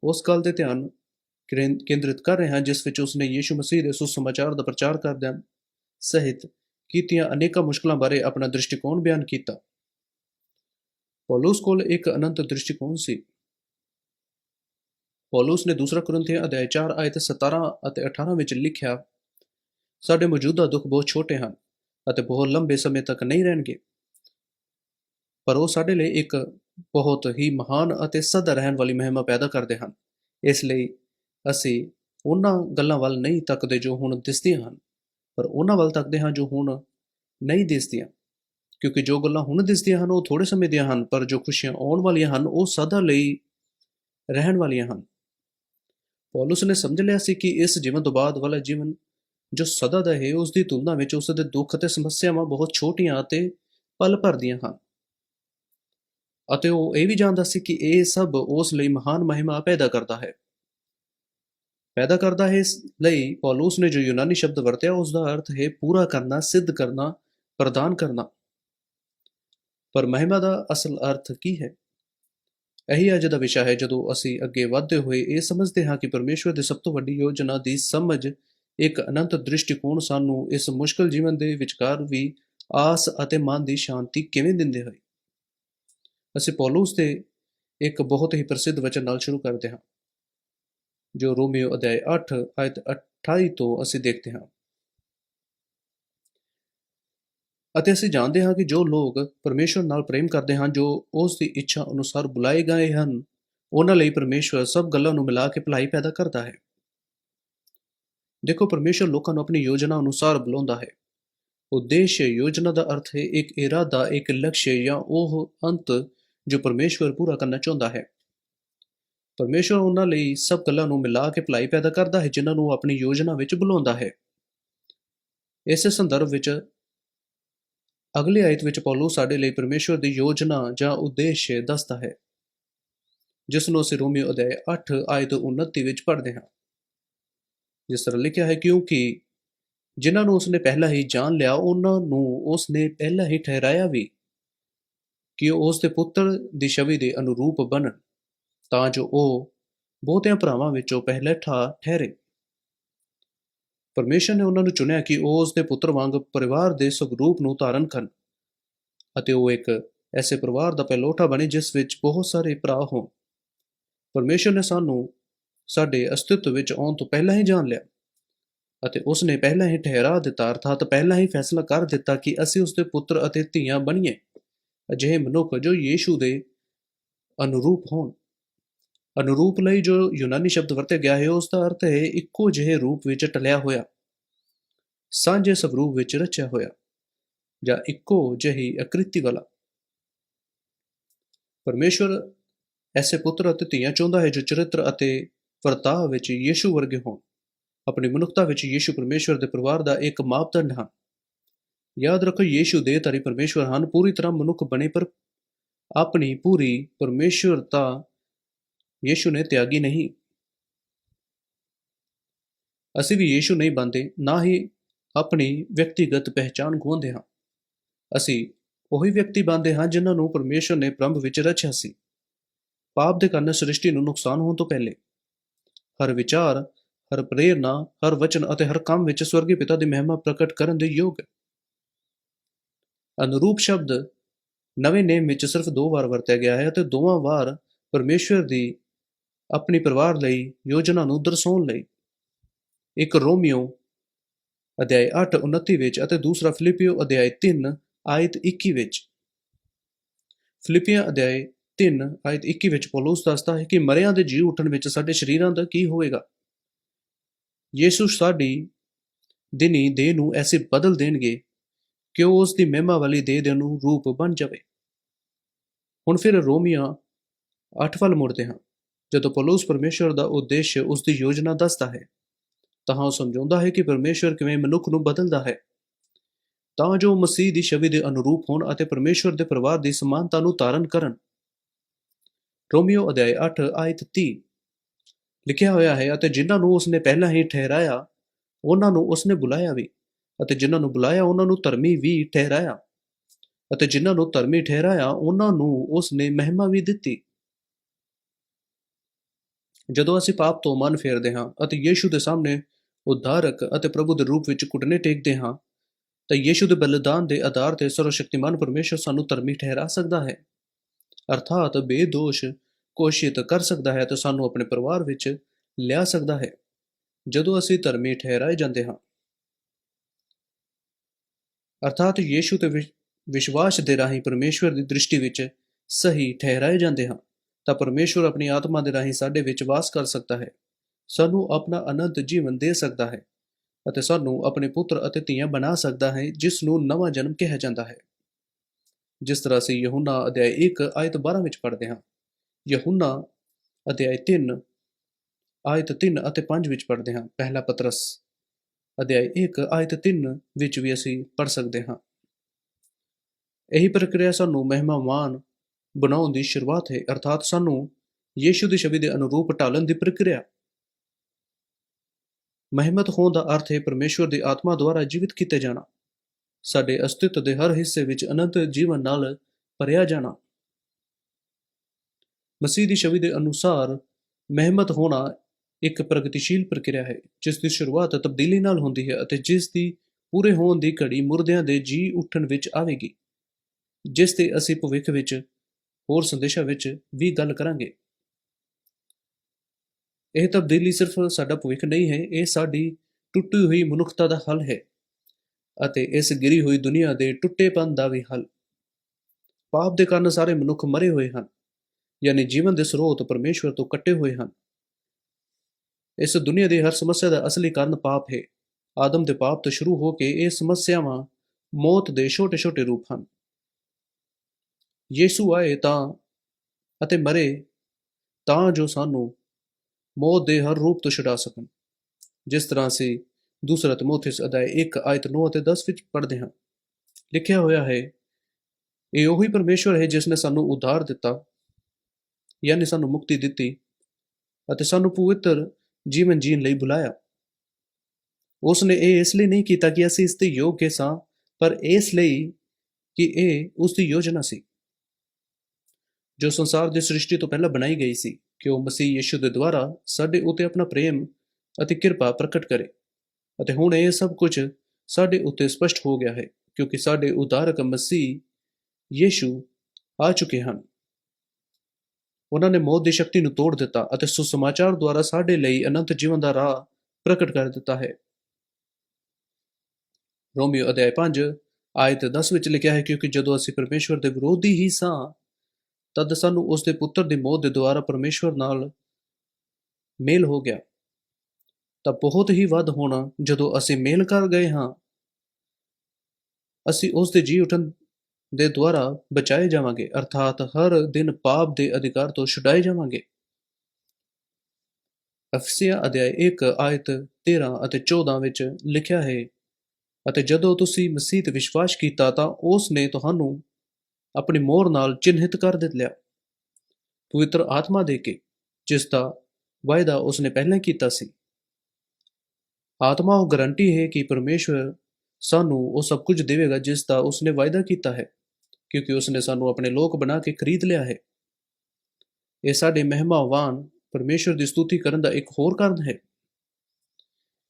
ਉਸ ਗੱਲ ਤੇ ਧਿਆਨ ਕੇਂਦਰਿਤ ਕਰ ਰਹੇ ਹਾਂ, ਜਿਸ ਵਿੱਚ ਉਸਨੇ ਯੀਸ਼ੂ ਮਸੀਹ ਦੇ ਸੁਸਮਾਚਾਰ ਦਾ ਪ੍ਰਚਾਰ ਕਰਦਿਆਂ ਸਹਿਤ ਕੀਤੀਆਂ ਅਨੇਕਾਂ ਮੁਸ਼ਕਲਾਂ ਬਾਰੇ ਆਪਣਾ ਦ੍ਰਿਸ਼ਟੀਕੋਣ ਬਿਆਨ ਕੀਤਾ। ਪੌਲਸ ਕੋਲ ਇੱਕ ਅਨੰਤ ਦ੍ਰਿਸ਼ਟੀਕੋਣ ਸੀ। ਪੌਲਸ ਨੇ ਦੂਸਰਾ ਕੁਰਿੰਥੀਆਂ ਅਧਿਆਇ 4 ਆਇਤ 17 ਅਤੇ 18 ਵਿੱਚ ਲਿਖਿਆ, ਸਾਡੇ ਮੌਜੂਦਾ ਦੁੱਖ ਬਹੁਤ ਛੋਟੇ ਹਨ ਅਤੇ ਬਹੁਤ ਲੰਬੇ ਸਮੇਂ ਤੱਕ ਨਹੀਂ ਰਹਿਣਗੇ। ਪਰ ਉਹ ਸਾਡੇ ਲਈ ਇੱਕ ਬਹੁਤ ਹੀ ਮਹਾਨ ਅਤੇ ਸਦਾ ਰਹਿਣ ਵਾਲੀ ਮਹਿਮਾ ਪੈਦਾ ਕਰਦੇ ਹਨ। ਇਸ ਲਈ ਅਸੀਂ ਉਹਨਾਂ ਗੱਲਾਂ ਵੱਲ ਨਹੀਂ ਤੱਕਦੇ ਜੋ ਹੁਣ ਦਿਸਦੀਆਂ ਹਨ, ਪਰ ਉਹਨਾਂ ਵੱਲ ਤੱਕਦੇ ਹਾਂ ਜੋ ਹੁਣ ਨਹੀਂ ਦਿਸਦੀਆਂ। ਕਿਉਂਕਿ ਜੋ ਗੱਲਾਂ ਹੁਣ ਦਿਸਦੀਆਂ ਹਨ, ਉਹ ਥੋੜੇ ਸਮੇਂ ਦੀਆਂ ਹਨ, ਪਰ ਜੋ ਖੁਸ਼ੀਆਂ ਆਉਣ ਵਾਲੀਆਂ ਹਨ, ਉਹ ਸਦਾ ਲਈ ਰਹਿਣ ਵਾਲੀਆਂ ਹਨ। ਪੌਲਸ ਨੇ ਸਮਝ ਲਿਆ ਸੀ ਕਿ ਇਸ ਜੀਵਨ ਤੋਂ ਬਾਅਦ ਵਾਲਾ ਜੀਵਨ ਜੋ ਸਦਾ ਦਾ ਹੈ, ਉਸ ਦੀ ਤੁਲਨਾ ਵਿੱਚ ਉਸ ਦੇ ਦੁੱਖ ਅਤੇ ਸਮੱਸਿਆਵਾਂ ਬਹੁਤ ਛੋਟੀਆਂ ਅਤੇ ਪਲ ਭਰ ਦੀਆਂ ਹਨ। ਅਤੇ ਉਹ ਇਹ ਵੀ ਜਾਣਦਾ ਸੀ ਕਿ ਇਹ ਸਭ ਉਸ ਲਈ ਮਹਾਨ ਮਹਿਮਾ ਪੈਦਾ ਕਰਦਾ ਹੈ। ਪੈਦਾ ਕਰਦਾ ਹੈ ਇਸ ਲਈ ਪੌਲਸ ਨੇ ਜੋ ਯੂਨਾਨੀ ਸ਼ਬਦ ਵਰਤਿਆ ਉਸ ਦਾ ਅਰਥ ਹੈ ਪੂਰਾ ਕਰਨਾ, ਸਿੱਧ ਕਰਨਾ, ਪ੍ਰਦਾਨ ਕਰਨਾ। ਪਰ ਮਹਿਮਾ ਦਾ ਅਸਲ ਅਰਥ ਕੀ ਹੈ? ਇਹੀ ਅੱਜ ਦਾ ਵਿਸ਼ਾ ਹੈ, ਜਦੋਂ ਅਸੀਂ ਅੱਗੇ ਵਧਦੇ ਹੋਏ ਇਹ ਸਮਝਦੇ ਹਾਂ ਕਿ ਪਰਮੇਸ਼ਵਰ ਦੀ ਸਭ ਤੋਂ ਵੱਡੀ ਯੋਜਨਾ ਦੀ ਸਮਝ ਇੱਕ ਅਨੰਤ ਦ੍ਰਿਸ਼ਟੀਕੋਣ ਸਾਨੂੰ ਇਸ ਮੁਸ਼ਕਲ ਜੀਵਨ ਦੇ ਵਿਚਕਾਰ ਵੀ ਆਸ ਅਤੇ ਮਨ ਦੀ ਸ਼ਾਂਤੀ ਕਿਵੇਂ ਦਿੰਦੇ ਹੋਏ। ਅਸੀਂ ਪੌਲਸ ਦੇ ਇੱਕ ਬਹੁਤ ਹੀ ਪ੍ਰਸਿੱਧ ਵਚਨ ਨਾਲ ਸ਼ੁਰੂ ਕਰਦੇ ਹਾਂ, ਜੋ ਰੋਮੀਓ ਅਧਿਆਇ 8 ਆਇਤ 28 ਤੋਂ ਅਸੀਂ ਦੇਖਦੇ ਹਾਂ। ਅਤੇ ਅਸੀਂ ਜਾਣਦੇ ਹਾਂ ਕਿ ਜੋ ਲੋਕ ਪਰਮੇਸ਼ਵਰ ਨਾਲ ਪ੍ਰੇਮ ਕਰਦੇ ਹਨ, ਜੋ ਉਸ ਦੀ ਇੱਛਾ ਅਨੁਸਾਰ ਬੁਲਾਏ ਗਏ ਹਨ, ਉਹਨਾਂ ਲਈ ਪਰਮੇਸ਼ਵਰ ਸਭ ਗੱਲਾਂ ਨੂੰ ਮਿਲਾ ਕੇ ਭਲਾਈ ਪੈਦਾ ਕਰਦਾ ਹੈ। ਦੇਖੋ, ਪਰਮੇਸ਼ਵਰ ਲੋਕਾਂ ਨੂੰ ਆਪਣੀ ਯੋਜਨਾ ਅਨੁਸਾਰ ਬੁਲਾਉਂਦਾ ਹੈ। ਉਦੇਸ਼ ਯੋਜਨਾ ਦਾ ਅਰਥ ਹੈ, ਇੱਕ ਇਰਾਦਾ, ਇੱਕ ਲਕਸ਼ ਜਾਂ ਉਹ ਅੰਤ ਜੋ ਪਰਮੇਸ਼ਵਰ ਪੂਰਾ ਕਰਨਾ ਚਾਹੁੰਦਾ ਹੈ। ਪਰਮੇਸ਼ਵਰ ਉਹਨਾਂ ਲਈ ਸਭ ਗੱਲਾਂ ਨੂੰ ਮਿਲਾ ਕੇ ਭਲਾਈ ਪੈਦਾ ਕਰਦਾ ਹੈ, ਜਿਨ੍ਹਾਂ ਨੂੰ ਆਪਣੀ ਯੋਜਨਾ ਵਿੱਚ ਬੁਲਾਉਂਦਾ ਹੈ। ਇਸੇ ਸੰਦਰਭ ਵਿੱਚ ਅਗਲੀ ਆਇਤ ਵਿੱਚ ਪੌਲਸ ਸਾਡੇ ਲਈ ਪਰਮੇਸ਼ਵਰ ਦੀ ਯੋਜਨਾ ਜਾਂ ਉਦੇਸ਼ ਦੱਸਦਾ ਹੈ ਜਿਸ ਨੂੰ ਅਸੀਂ ਰੋਮੀਓ ਅਧਿਆਇ 8 ਆਇਤ 29 ਵਿੱਚ ਪੜ੍ਹਦੇ ਹਾਂ। ਜਿਸ ਤਰ੍ਹਾਂ ਲਿਖਿਆ ਹੈ, ਕਿਉਂਕਿ ਜਿਨ੍ਹਾਂ ਨੂੰ ਉਸਨੇ ਪਹਿਲਾਂ ਹੀ ਜਾਣ ਲਿਆ, ਉਹਨਾਂ ਨੂੰ ਉਸਨੇ ਪਹਿਲਾਂ ਹੀ ਠਹਿਰਾਇਆ ਵੀ ਕਿ ਉਹ ਉਸ ਦੇ ਪੁੱਤਰ ਦੀ ਛਵੀ ਦੇ ਅਨੁਰੂਪ ਬਣਨ, ਤਾਂ ਜੋ ਉਹ ਬਹੁਤਿਆਂ ਭਰਾਵਾਂ ਵਿੱਚੋਂ ਪਹਿਲੇ ਠਾ ਠਹਿਰੇ। ਪਰਮੇਸ਼ਰ ਨੇ ਉਹਨਾਂ ਨੂੰ ਚੁਣਿਆ ਕਿ ਉਹ ਉਸ ਦੇ ਪੁੱਤਰ ਵਾਂਗ ਪਰਿਵਾਰ ਦੇ ਸੁਖਰੂਪ ਨੂੰ ਧਾਰਨ ਕਰਨ ਅਤੇ ਉਹ ਇੱਕ ਐਸੇ ਪਰਿਵਾਰ ਦਾ ਪਹਿਲੋਠਾ ਬਣੇ ਜਿਸ ਵਿੱਚ ਬਹੁਤ ਸਾਰੇ ਭਰਾ ਹੋਣ। ਪਰਮੇਸ਼ਰ ਨੇ ਸਾਨੂੰ ਸਾਡੇ ਅਸਤਿਤਵ ਵਿੱਚ ਆਉਣ ਤੋਂ ਪਹਿਲਾਂ ਹੀ ਜਾਣ ਲਿਆ ਅਤੇ ਉਸ ਨੇ ਪਹਿਲਾਂ ਹੀ ਠਹਿਰਾ ਦਿੱਤਾ, ਅਰਥਾਤ ਪਹਿਲਾਂ ਹੀ ਫੈਸਲਾ ਕਰ ਦਿੱਤਾ ਕਿ ਅਸੀਂ ਉਸ ਦੇ ਪੁੱਤਰ ਅਤੇ ਧੀਆਂ ਬਣੀਏ। ਅਜਿਹੇ ਮਨੁੱਖ ਜੋ ਯੀਸ਼ੂ ਦੇ ਅਨੁਰੂਪ ਹੋਣ। ਅਨੁਰੂਪ ਲਈ ਜੋ ਯੂਨਾਨੀ ਸ਼ਬਦ ਵਰਤਿਆ ਗਿਆ ਹੈ ਉਸ ਦਾ ਅਰਥ ਹੈ ਇੱਕੋ ਜਿਹੇ ਰੂਪ ਵਿੱਚ ਟਲਿਆ ਹੋਇਆ, ਸਾਂਝੇ ਸਵਰੂਪ ਵਿੱਚ ਰਚਿਆ ਹੋਇਆ, ਜਾਂ ਇੱਕੋ ਜਿਹੀ ਅਕ੍ਰਿਤੀ ਵਾਲਾ। ਪਰਮੇਸ਼ਵਰ ਐਸੇ ਪੁੱਤਰ ਅਤੇ ਧੀਆਂ ਚਾਹੁੰਦਾ ਹੈ ਜੋ ਚਰਿੱਤਰ ਅਤੇ ਵਰਤਾਅ ਵਿੱਚ ਯੀਸ਼ੂ ਵਰਗੇ ਹੋਣ। ਆਪਣੀ ਮਨੁੱਖਤਾ ਵਿੱਚ ਯੀਸ਼ੂ ਪਰਮੇਸ਼ਵਰ ਦੇ ਪਰਿਵਾਰ ਦਾ ਇੱਕ ਮਾਪਦੰਡ ਹਨ। ਯਾਦ ਰੱਖੋ, ਯੀਸ਼ੂ ਦੇਹਧਾਰੀ ਪਰਮੇਸ਼ਵਰ ਹਨ। ਪੂਰੀ ਤਰ੍ਹਾਂ ਮਨੁੱਖ ਬਣੇ, ਪਰ ਆਪਣੀ ਪੂਰੀ ਪਰਮੇਸ਼ਵਰਤਾ ਯੀਸ਼ੂ ਨੇ ਤਿਆਗੀ ਨਹੀਂ। ਅਸੀਂ ਵੀ ਯੀਸ਼ੂ ਨਹੀਂ ਬੰਦੇ ਨਾ ਹੀ ਆਪਣੀ ਵਿਅਕਤੀਗਤ ਪਹਿਚਾਨ ਗਵਾਉਂਦੇ ਹਾਂ। ਅਸੀਂ ਉਹੀ ਵਿਅਕਤੀ ਬੰਦੇ ਹਾਂ ਜਿਨ੍ਹਾਂ ਨੂੰ ਪਰਮੇਸ਼ਵਰ ਨੇ ਪ੍ਰੰਭ ਵਿੱਚ ਰਚਿਆ ਸੀ। ਪਾਪ ਦੇ ਕਾਰਨ ਸ੍ਰਿਸ਼ਟੀ ਨੂੰ ਨੁਕਸਾਨ ਹੋਣ ਤੋਂ ਪਹਿਲੇ। ਹਰ ਵਿਚਾਰ, ਹਰ ਪ੍ਰੇਰਨਾ ਹਰ ਵਚਨ ਅਤੇ ਹਰ ਕੰਮ ਵਿੱਚ ਸਵਰਗੀ ਪਿਤਾ ਦੀ ਮਹਿਮਾ ਪ੍ਰਗਟ ਕਰਨ ਦੇ ਯੋਗ ਹੈ। ਅਨੁਰੂਪ ਸ਼ਬਦ ਨਵੇਂ ਨੇਮ ਵਿੱਚ ਸਿਰਫ ਦੋ ਵਾਰ ਵਰਤਿਆ ਗਿਆ ਹੈ ਅਤੇ ਦੋਵਾਂ ਵਾਰ ਪਰਮੇਸ਼ਵਰ ਦੀ ਆਪਣੀ ਪਰਿਵਾਰ ਲਈ ਯੋਜਨਾ ਨੂੰ ਦਰਸਾਉਣ ਲਈ। ਇੱਕ ਰੋਮੀਓ ਅਧਿਆਇ 8 29 ਵਿੱਚ ਅਤੇ ਦੂਸਰਾ ਫਿਲਿਪੀਓ ਅਧਿਆਇ 3 ਆਇਤ 21 ਵਿੱਚ। ਫਿਲਿਪੀਆ ਅਧਿਆਇ 3 ਆਇਤ 21 ਵਿੱਚ ਪੌਲਸ ਦੱਸਦਾ ਹੈ ਕਿ ਮਰਿਆਂ ਦੇ ਜੀ ਉੱਠਣ ਵਿੱਚ ਸਾਡੇ ਸ਼ਰੀਰਾਂ ਦਾ ਕੀ ਹੋਵੇਗਾ। ਯੀਸ਼ੂ ਸਾਡੀ ਦਿਨੀ ਦੇਹ ਨੂੰ ਐਸੇ ਬਦਲ ਦੇਣਗੇ ਕਿ ਉਹ ਉਸ ਦੀ ਮਹਿਮਾ ਵਾਲੀ ਦੇਹ ਦੇ ਨੂੰ ਰੂਪ ਬਣ ਜਾਵੇ। ਹੁਣ ਫਿਰ ਰੋਮੀਆਂ 8 ਵੱਲ ਮੁੜਦੇ ਹਾਂ ਜਦੋਂ ਪੌਲਸ ਪਰਮੇਸ਼ਵਰ ਦਾ ਉਦੇਸ਼ ਉਸ ਦੀ ਯੋਜਨਾ ਦੱਸਦਾ ਹੈ, ਤਾਂ ਉਹ ਸਮਝਾਉਂਦਾ ਹੈ ਕਿ ਪਰਮੇਸ਼ਵਰ ਕਿਵੇਂ ਮਨੁੱਖ ਨੂੰ ਬਦਲਦਾ ਹੈ। ਤਾਂ ਜੋ ਮਸੀਹ ਦੀ ਛਵੀ ਦੇ ਅਨੁਰੂਪ ਹੋਣ ਅਤੇ ਪਰਮੇਸ਼ਵਰ ਦੇ ਪਰਿਵਾਰ ਦੀ ਸਮਾਨਤਾ ਨੂੰ ਧਾਰਨ ਕਰਨ। ਰੋਮੀਓ ਅਧਿਆਇ 8 ਆਇਤ 30 ਲਿਖਿਆ ਹੋਇਆ ਹੈ, ਅਤੇ ਜਿਨ੍ਹਾਂ ਨੂੰ ਉਸਨੇ ਪਹਿਲਾਂ ਹੀ ਠਹਿਰਾਇਆ, ਉਹਨਾਂ ਨੂੰ ਉਸਨੇ ਬੁਲਾਇਆ ਵੀ। ਅਤੇ ਜਿਨ੍ਹਾਂ ਨੂੰ ਬੁਲਾਇਆ, ਉਹਨਾਂ ਨੂੰ ਧਰਮੀ ਵੀ ਠਹਿਰਾਇਆ। ਅਤੇ ਜਿਨ੍ਹਾਂ ਨੂੰ ਧਰਮੀ ਠਹਿਰਾਇਆ, ਉਹਨਾਂ ਨੂੰ ਉਸ ਨੇ ਮਹਿਮਾ ਵੀ ਦਿੱਤੀ। ਜਦੋਂ ਅਸੀਂ ਪਾਪ ਤੋਂ ਮਨ ਫੇਰਦੇ ਹਾਂ ਅਤੇ ਯੀਸ਼ੂ ਦੇ ਸਾਹਮਣੇ ਉਦਾਰਕ ਅਤੇ ਪ੍ਰਭੂ ਦੇ ਰੂਪ ਵਿੱਚ ਕੁੱਟਨੇ ਟੇਕਦੇ ਹਾਂ, ਤਾਂ ਯੀਸ਼ੂ ਦੇ ਬਲਿਦਾਨ ਦੇ ਆਧਾਰ ਤੇ ਸਰਵਸ਼ਕਤੀਮਾਨ ਪਰਮੇਸ਼ਰ ਸਾਨੂੰ ਧਰਮੀ ਠਹਿਰਾ ਸਕਦਾ ਹੈ। ਅਰਥਾਤ ਬੇਦੋਸ਼ ਕੋਸ਼ਿਸ਼ ਕਰ ਸਕਦਾ ਹੈ ਤਾਂ ਸਾਨੂੰ ਆਪਣੇ ਪਰਿਵਾਰ ਵਿੱਚ ਲਿਆ ਸਕਦਾ ਹੈ। ਜਦੋਂ ਅਸੀਂ ਧਰਮੀ ਠਹਿਰਾਏ ਜਾਂਦੇ ਹਾਂ ਅਰਥਾਤ ਯੀਸ਼ੂ ਤੇ ਵਿਸ਼ਵਾਸ ਦੇ ਰਾਹੀਂ ਪਰਮੇਸ਼ਵਰ ਦੀ ਦ੍ਰਿਸ਼ਟੀ ਵਿੱਚ ਸਹੀ ਠਹਿਰਾਏ ਜਾਂਦੇ ਹਾਂ, ਤਾਂ ਪਰਮੇਸ਼ਵਰ ਆਪਣੀ ਆਤਮਾ ਦੇ ਰਾਹੀਂ ਸਾਡੇ ਵਿੱਚ ਵਾਸ ਕਰ ਸਕਦਾ ਹੈ। ਸਾਨੂੰ ਆਪਣਾ ਅਨੰਤ ਜੀਵਨ ਦੇ ਸਕਦਾ ਹੈ ਅਤੇ ਸਾਨੂੰ ਆਪਣੇ ਪੁੱਤਰ ਅਤੇ ਧੀਆਂ ਬਣਾ ਸਕਦਾ ਹੈ, ਜਿਸ ਨੂੰ ਨਵਾਂ ਜਨਮ ਕਿਹਾ ਜਾਂਦਾ ਹੈ। ਜਿਸ ਤਰ੍ਹਾਂ ਅਸੀਂ ਯਹੂਨਾ ਅਧਿਆਇ 1 ਆਇਤ 12 ਵਿੱਚ ਪੜ੍ਹਦੇ ਹਾਂ। ਯਹੂਨਾ ਅਧਿਆਇ 3 ਆਇਤ 3 ਅਤੇ 5 ਵਿੱਚ ਪੜ੍ਹਦੇ ਹਾਂ। ਪਹਿਲਾ ਪਤਰਸ ਅਧਿਆਇ 1 ਆਇਤ 3 ਵਿੱਚ ਵੀ ਅਸੀਂ ਪੜ੍ਹ ਸਕਦੇ ਹਾਂ। ਇਹੀ ਪ੍ਰਕਿਰਿਆ ਸਾਨੂੰ ਮਹਿਮਾਵਾਨ ਬਣਾਉਣ ਦੀ ਸ਼ੁਰੂਆਤ ਹੈ, ਅਰਥਾਤ ਸਾਨੂੰ ਯੀਸ਼ੂ ਦੀ ਛਵੀ ਦੇ ਅਨੁਰੂਪ ਢਾਲਣ ਦੀ ਪ੍ਰਕਿਰਿਆ। ਮਹਿਮਤ ਹੋਣ ਦਾ ਅਰਥ ਹੈ ਪਰਮੇਸ਼ਵਰ ਦੀ ਆਤਮਾ ਦੁਆਰਾ ਜੀਵਿਤ ਕੀਤੇ ਜਾਣਾ। ਸਾਡੇ ਅਸਤਿਤਵ ਦੇ ਹਰ ਹਿੱਸੇ ਵਿੱਚ ਅਨੰਤ ਜੀਵਨ ਨਾਲ ਭਰਿਆ ਜਾਣਾ। ਮਸੀਹ ਦੀ ਛਵੀ ਦੇ ਅਨੁਸਾਰ ਮਹਿਮਤ ਹੋਣਾ ਇੱਕ ਪ੍ਰਗਤੀਸ਼ੀਲ ਪ੍ਰਕਿਰਿਆ ਹੈ, ਜਿਸ ਦੀ ਸ਼ੁਰੂਆਤ ਤਬਦੀਲੀ ਨਾਲ ਹੁੰਦੀ ਹੈ ਅਤੇ ਜਿਸ ਦੀ ਪੂਰੇ ਹੋਣ ਦੀ ਘੜੀ ਮੁਰਦਿਆਂ ਦੇ ਜੀ ਉੱਠਣ ਵਿੱਚ ਆਵੇਗੀ, ਜਿਸ ਤੇ ਅਸੀਂ ਭਵਿੱਖ ਵਿੱਚ ਹੋਰ ਸੰਦੇਸ਼ਾਂ ਵਿੱਚ ਵੀ ਗੱਲ ਕਰਾਂਗੇ। ਇਹ ਤਬਦੀਲੀ ਸਿਰਫ ਸਾਡਾ ਭਵਿੱਖ ਨਹੀਂ ਹੈ, ਇਹ ਸਾਡੀ ਟੁੱਟੀ ਹੋਈ ਮਨੁੱਖਤਾ ਦਾ ਹੱਲ ਹੈ ਅਤੇ ਇਸ ਗਿਰੀ ਹੋਈ ਦੁਨੀਆ ਦੇ ਟੁੱਟੇਪਨ ਦਾ ਵੀ ਹੱਲ। ਪਾਪ ਦੇ ਕਾਰਨ ਸਾਰੇ ਮਨੁੱਖ ਮਰੇ ਹੋਏ ਹਨ, ਯਾਨੀ ਜੀਵਨ ਦੇ ਸਰੋਤ ਪਰਮੇਸ਼ਵਰ ਤੋਂ ਕੱਟੇ ਹੋਏ ਹਨ। ਇਸ ਦੁਨੀਆ ਦੀ ਹਰ ਸਮੱਸਿਆ ਦਾ ਅਸਲੀ ਕਾਰਨ ਪਾਪ ਹੈ। ਆਦਮ ਦੇ ਪਾਪ ਤੋਂ ਸ਼ੁਰੂ ਹੋ ਕੇ ਇਹ ਸਮੱਸਿਆਵਾਂ ਮੌਤ ਦੇ ਛੋਟੇ-ਛੋਟੇ ਰੂਪ ਹਨ। ਯੀਸ਼ੂ ਆਏ ਤਾਂ ਅਤੇ ਮਰੇ ਤਾਂ ਜੋ ਸਾਨੂੰ ਮੌਤ ਦੇ ਹਰ ਰੂਪ ਤੋਂ ਛੁਡਾ ਸਕਣ। ਜਿਸ ਤਰ੍ਹਾਂ ਅਸੀਂ ਦੂਸਰਾ ਤਮੋਥਿਸ ਅਧਿਆਇ 1 ਆਇਤ 9 ਅਤੇ 10 ਵਿੱਚ ਪੜ੍ਹਦੇ ਹਾਂ। ਲਿਖਿਆ ਹੋਇਆ ਹੈ, ਇਹ ਉਹੀ ਪਰਮੇਸ਼ਵਰ ਹੈ ਜਿਸ ਨੇ ਸਾਨੂੰ ਉਧਾਰ ਦਿੱਤਾ, ਯਾਨੀ ਸਾਨੂੰ ਮੁਕਤੀ ਦਿੱਤੀ ਅਤੇ ਸਾਨੂੰ ਪਵਿੱਤਰ ਜੀਵਨ ਜੀਣ ਲਈ ਬੁਲਾਇਆ। ਉਸ ਨੇ ਇਹ ਇਸ ਲਈ ਨਹੀਂ ਕੀਤਾ ਕਿ ਅਸੀਂ ਇਸ ਦੇ ਯੋਗ ਸਾਂ ਪਰ ਇਸ ਲਈ ਕਿ ਇਹ ਉਸ ਦੀ ਯੋਜਨਾ ਸੀ, ਜੋ ਸੰਸਾਰ ਦੀ ਸ੍ਰਿਸ਼ਟੀ ਤੋਂ ਪਹਿਲਾਂ ਬਣਾਈ ਗਈ ਸੀ ਕਿ ਉਹ ਮਸੀਹ ਯਿਸੂ ਦੇ ਦੁਆਰਾ ਸਾਡੇ ਉੱਤੇ ਆਪਣਾ ਪ੍ਰੇਮ ਅਤੇ ਕਿਰਪਾ ਪ੍ਰਗਟ ਕਰੇ। ਅਤੇ ਹੁਣ ਇਹ ਸਭ ਕੁਝ ਸਾਡੇ ਉੱਤੇ ਸਪਸ਼ਟ ਹੋ ਗਿਆ ਹੈ, ਕਿਉਂਕਿ ਸਾਡੇ ਉਦਾਰਕ ਮਸੀਹ ਯਿਸੂ ਆ ਚੁੱਕੇ ਹਨ। ਉਹਨਾਂ ਨੇ ਮੌਤ ਦੀ ਸ਼ਕਤੀ ਨੂੰ ਤੋੜ ਦਿੱਤਾ ਅਤੇ ਸੁਸਮਾਚਾਰ ਦੁਆਰਾ ਸਾਡੇ ਲਈ ਅਨੰਤ ਜੀਵਨ ਦਾ ਰਾਹ ਪ੍ਰਗਟ ਕਰ ਦਿੱਤਾ ਹੈ। ਰੋਮੀਓ ਅਧਿਆਇ 5 ਆਇਤ 10 ਵਿੱਚ ਲਿਖਿਆ ਹੈ ਕਿਉਂਕਿ ਜਦੋਂ ਅਸੀਂ ਪਰਮੇਸ਼ਵਰ ਦੇ ਵਿਰੋਧੀ ਹੀ ਸਾਂ, ਤਦ ਸਾਨੂੰ ਉਸ ਦੇ ਪੁੱਤਰ ਦੀ ਮੌਤ ਦੇ ਦੁਆਰਾ ਪਰਮੇਸ਼ਵਰ ਨਾਲ ਮੇਲ ਹੋ ਗਿਆ। ਤਾਂ ਬਹੁਤ ਹੀ ਵੱਧ ਹੋਣਾ ਜਦੋਂ ਅਸੀਂ ਮੇਲ ਕਰ ਗਏ ਹਾਂ। ਅਸੀਂ ਉਸ ਦੇ ਜੀ ਉਠਣ ਦੇ ਦੁਆਰਾ ਬਚਾਏ ਜਾਵਾਂਗੇ, ਅਰਥਾਤ ਹਰ ਦਿਨ ਪਾਪ ਦੇ ਅਧਿਕਾਰ ਤੋਂ ਛੁਡਾਏ ਜਾਵਾਂਗੇ। ਅਫਸੀਆ ਅਧਿਆਇ 1 ਆਇਤ 13 ਅਤੇ 14 ਵਿੱਚ ਲਿਖਿਆ ਹੈ, ਅਤੇ ਜਦੋਂ ਤੁਸੀਂ ਮਸੀਹ ਤੇ ਵਿਸ਼ਵਾਸ ਕੀਤਾ ਤਾਂ ਉਸ ਨੇ ਤੁਹਾਨੂੰ ਆਪਣੀ ਮੋਹਰ ਨਾਲ ਚਿੰਨ੍ਹਿਤ ਕਰ ਦਿੱਤਾ ਪਵਿੱਤਰ ਆਤਮਾ ਦੇ ਕੇ, ਜਿਸ ਦਾ ਵਾਅਦਾ ਉਸ ਨੇ ਪਹਿਲਾਂ ਕੀਤਾ ਸੀ। ਆਤਮਾ ਉਹ ਗਰੰਟੀ ਹੈ ਕਿ ਪਰਮੇਸ਼ਵਰ ਸਾਨੂੰ ਉਹ ਸਭ ਕੁਝ ਦੇਵੇਗਾ ਜਿਸ ਦਾ ਉਸ ਨੇ ਵਾਅਦਾ ਕੀਤਾ ਹੈ। ਕਿਉਂਕਿ ਉਸ ਸਾਨੂੰ ਆਪਣੇ ਲੋਕ ਬਣਾ ਕੇ ਖਰੀਦ ਲਿਆ ਹੈ। ਇਹ ਸਾਡੇ ਮਹਿਮਾਵਾਨ ਪਰਮੇਸ਼ਵਰ ਦੀ ਸਤੁਤੀ ਕਰਨ ਦਾ ਇੱਕ ਹੋਰ ਕਾਰਨ ਹੈ।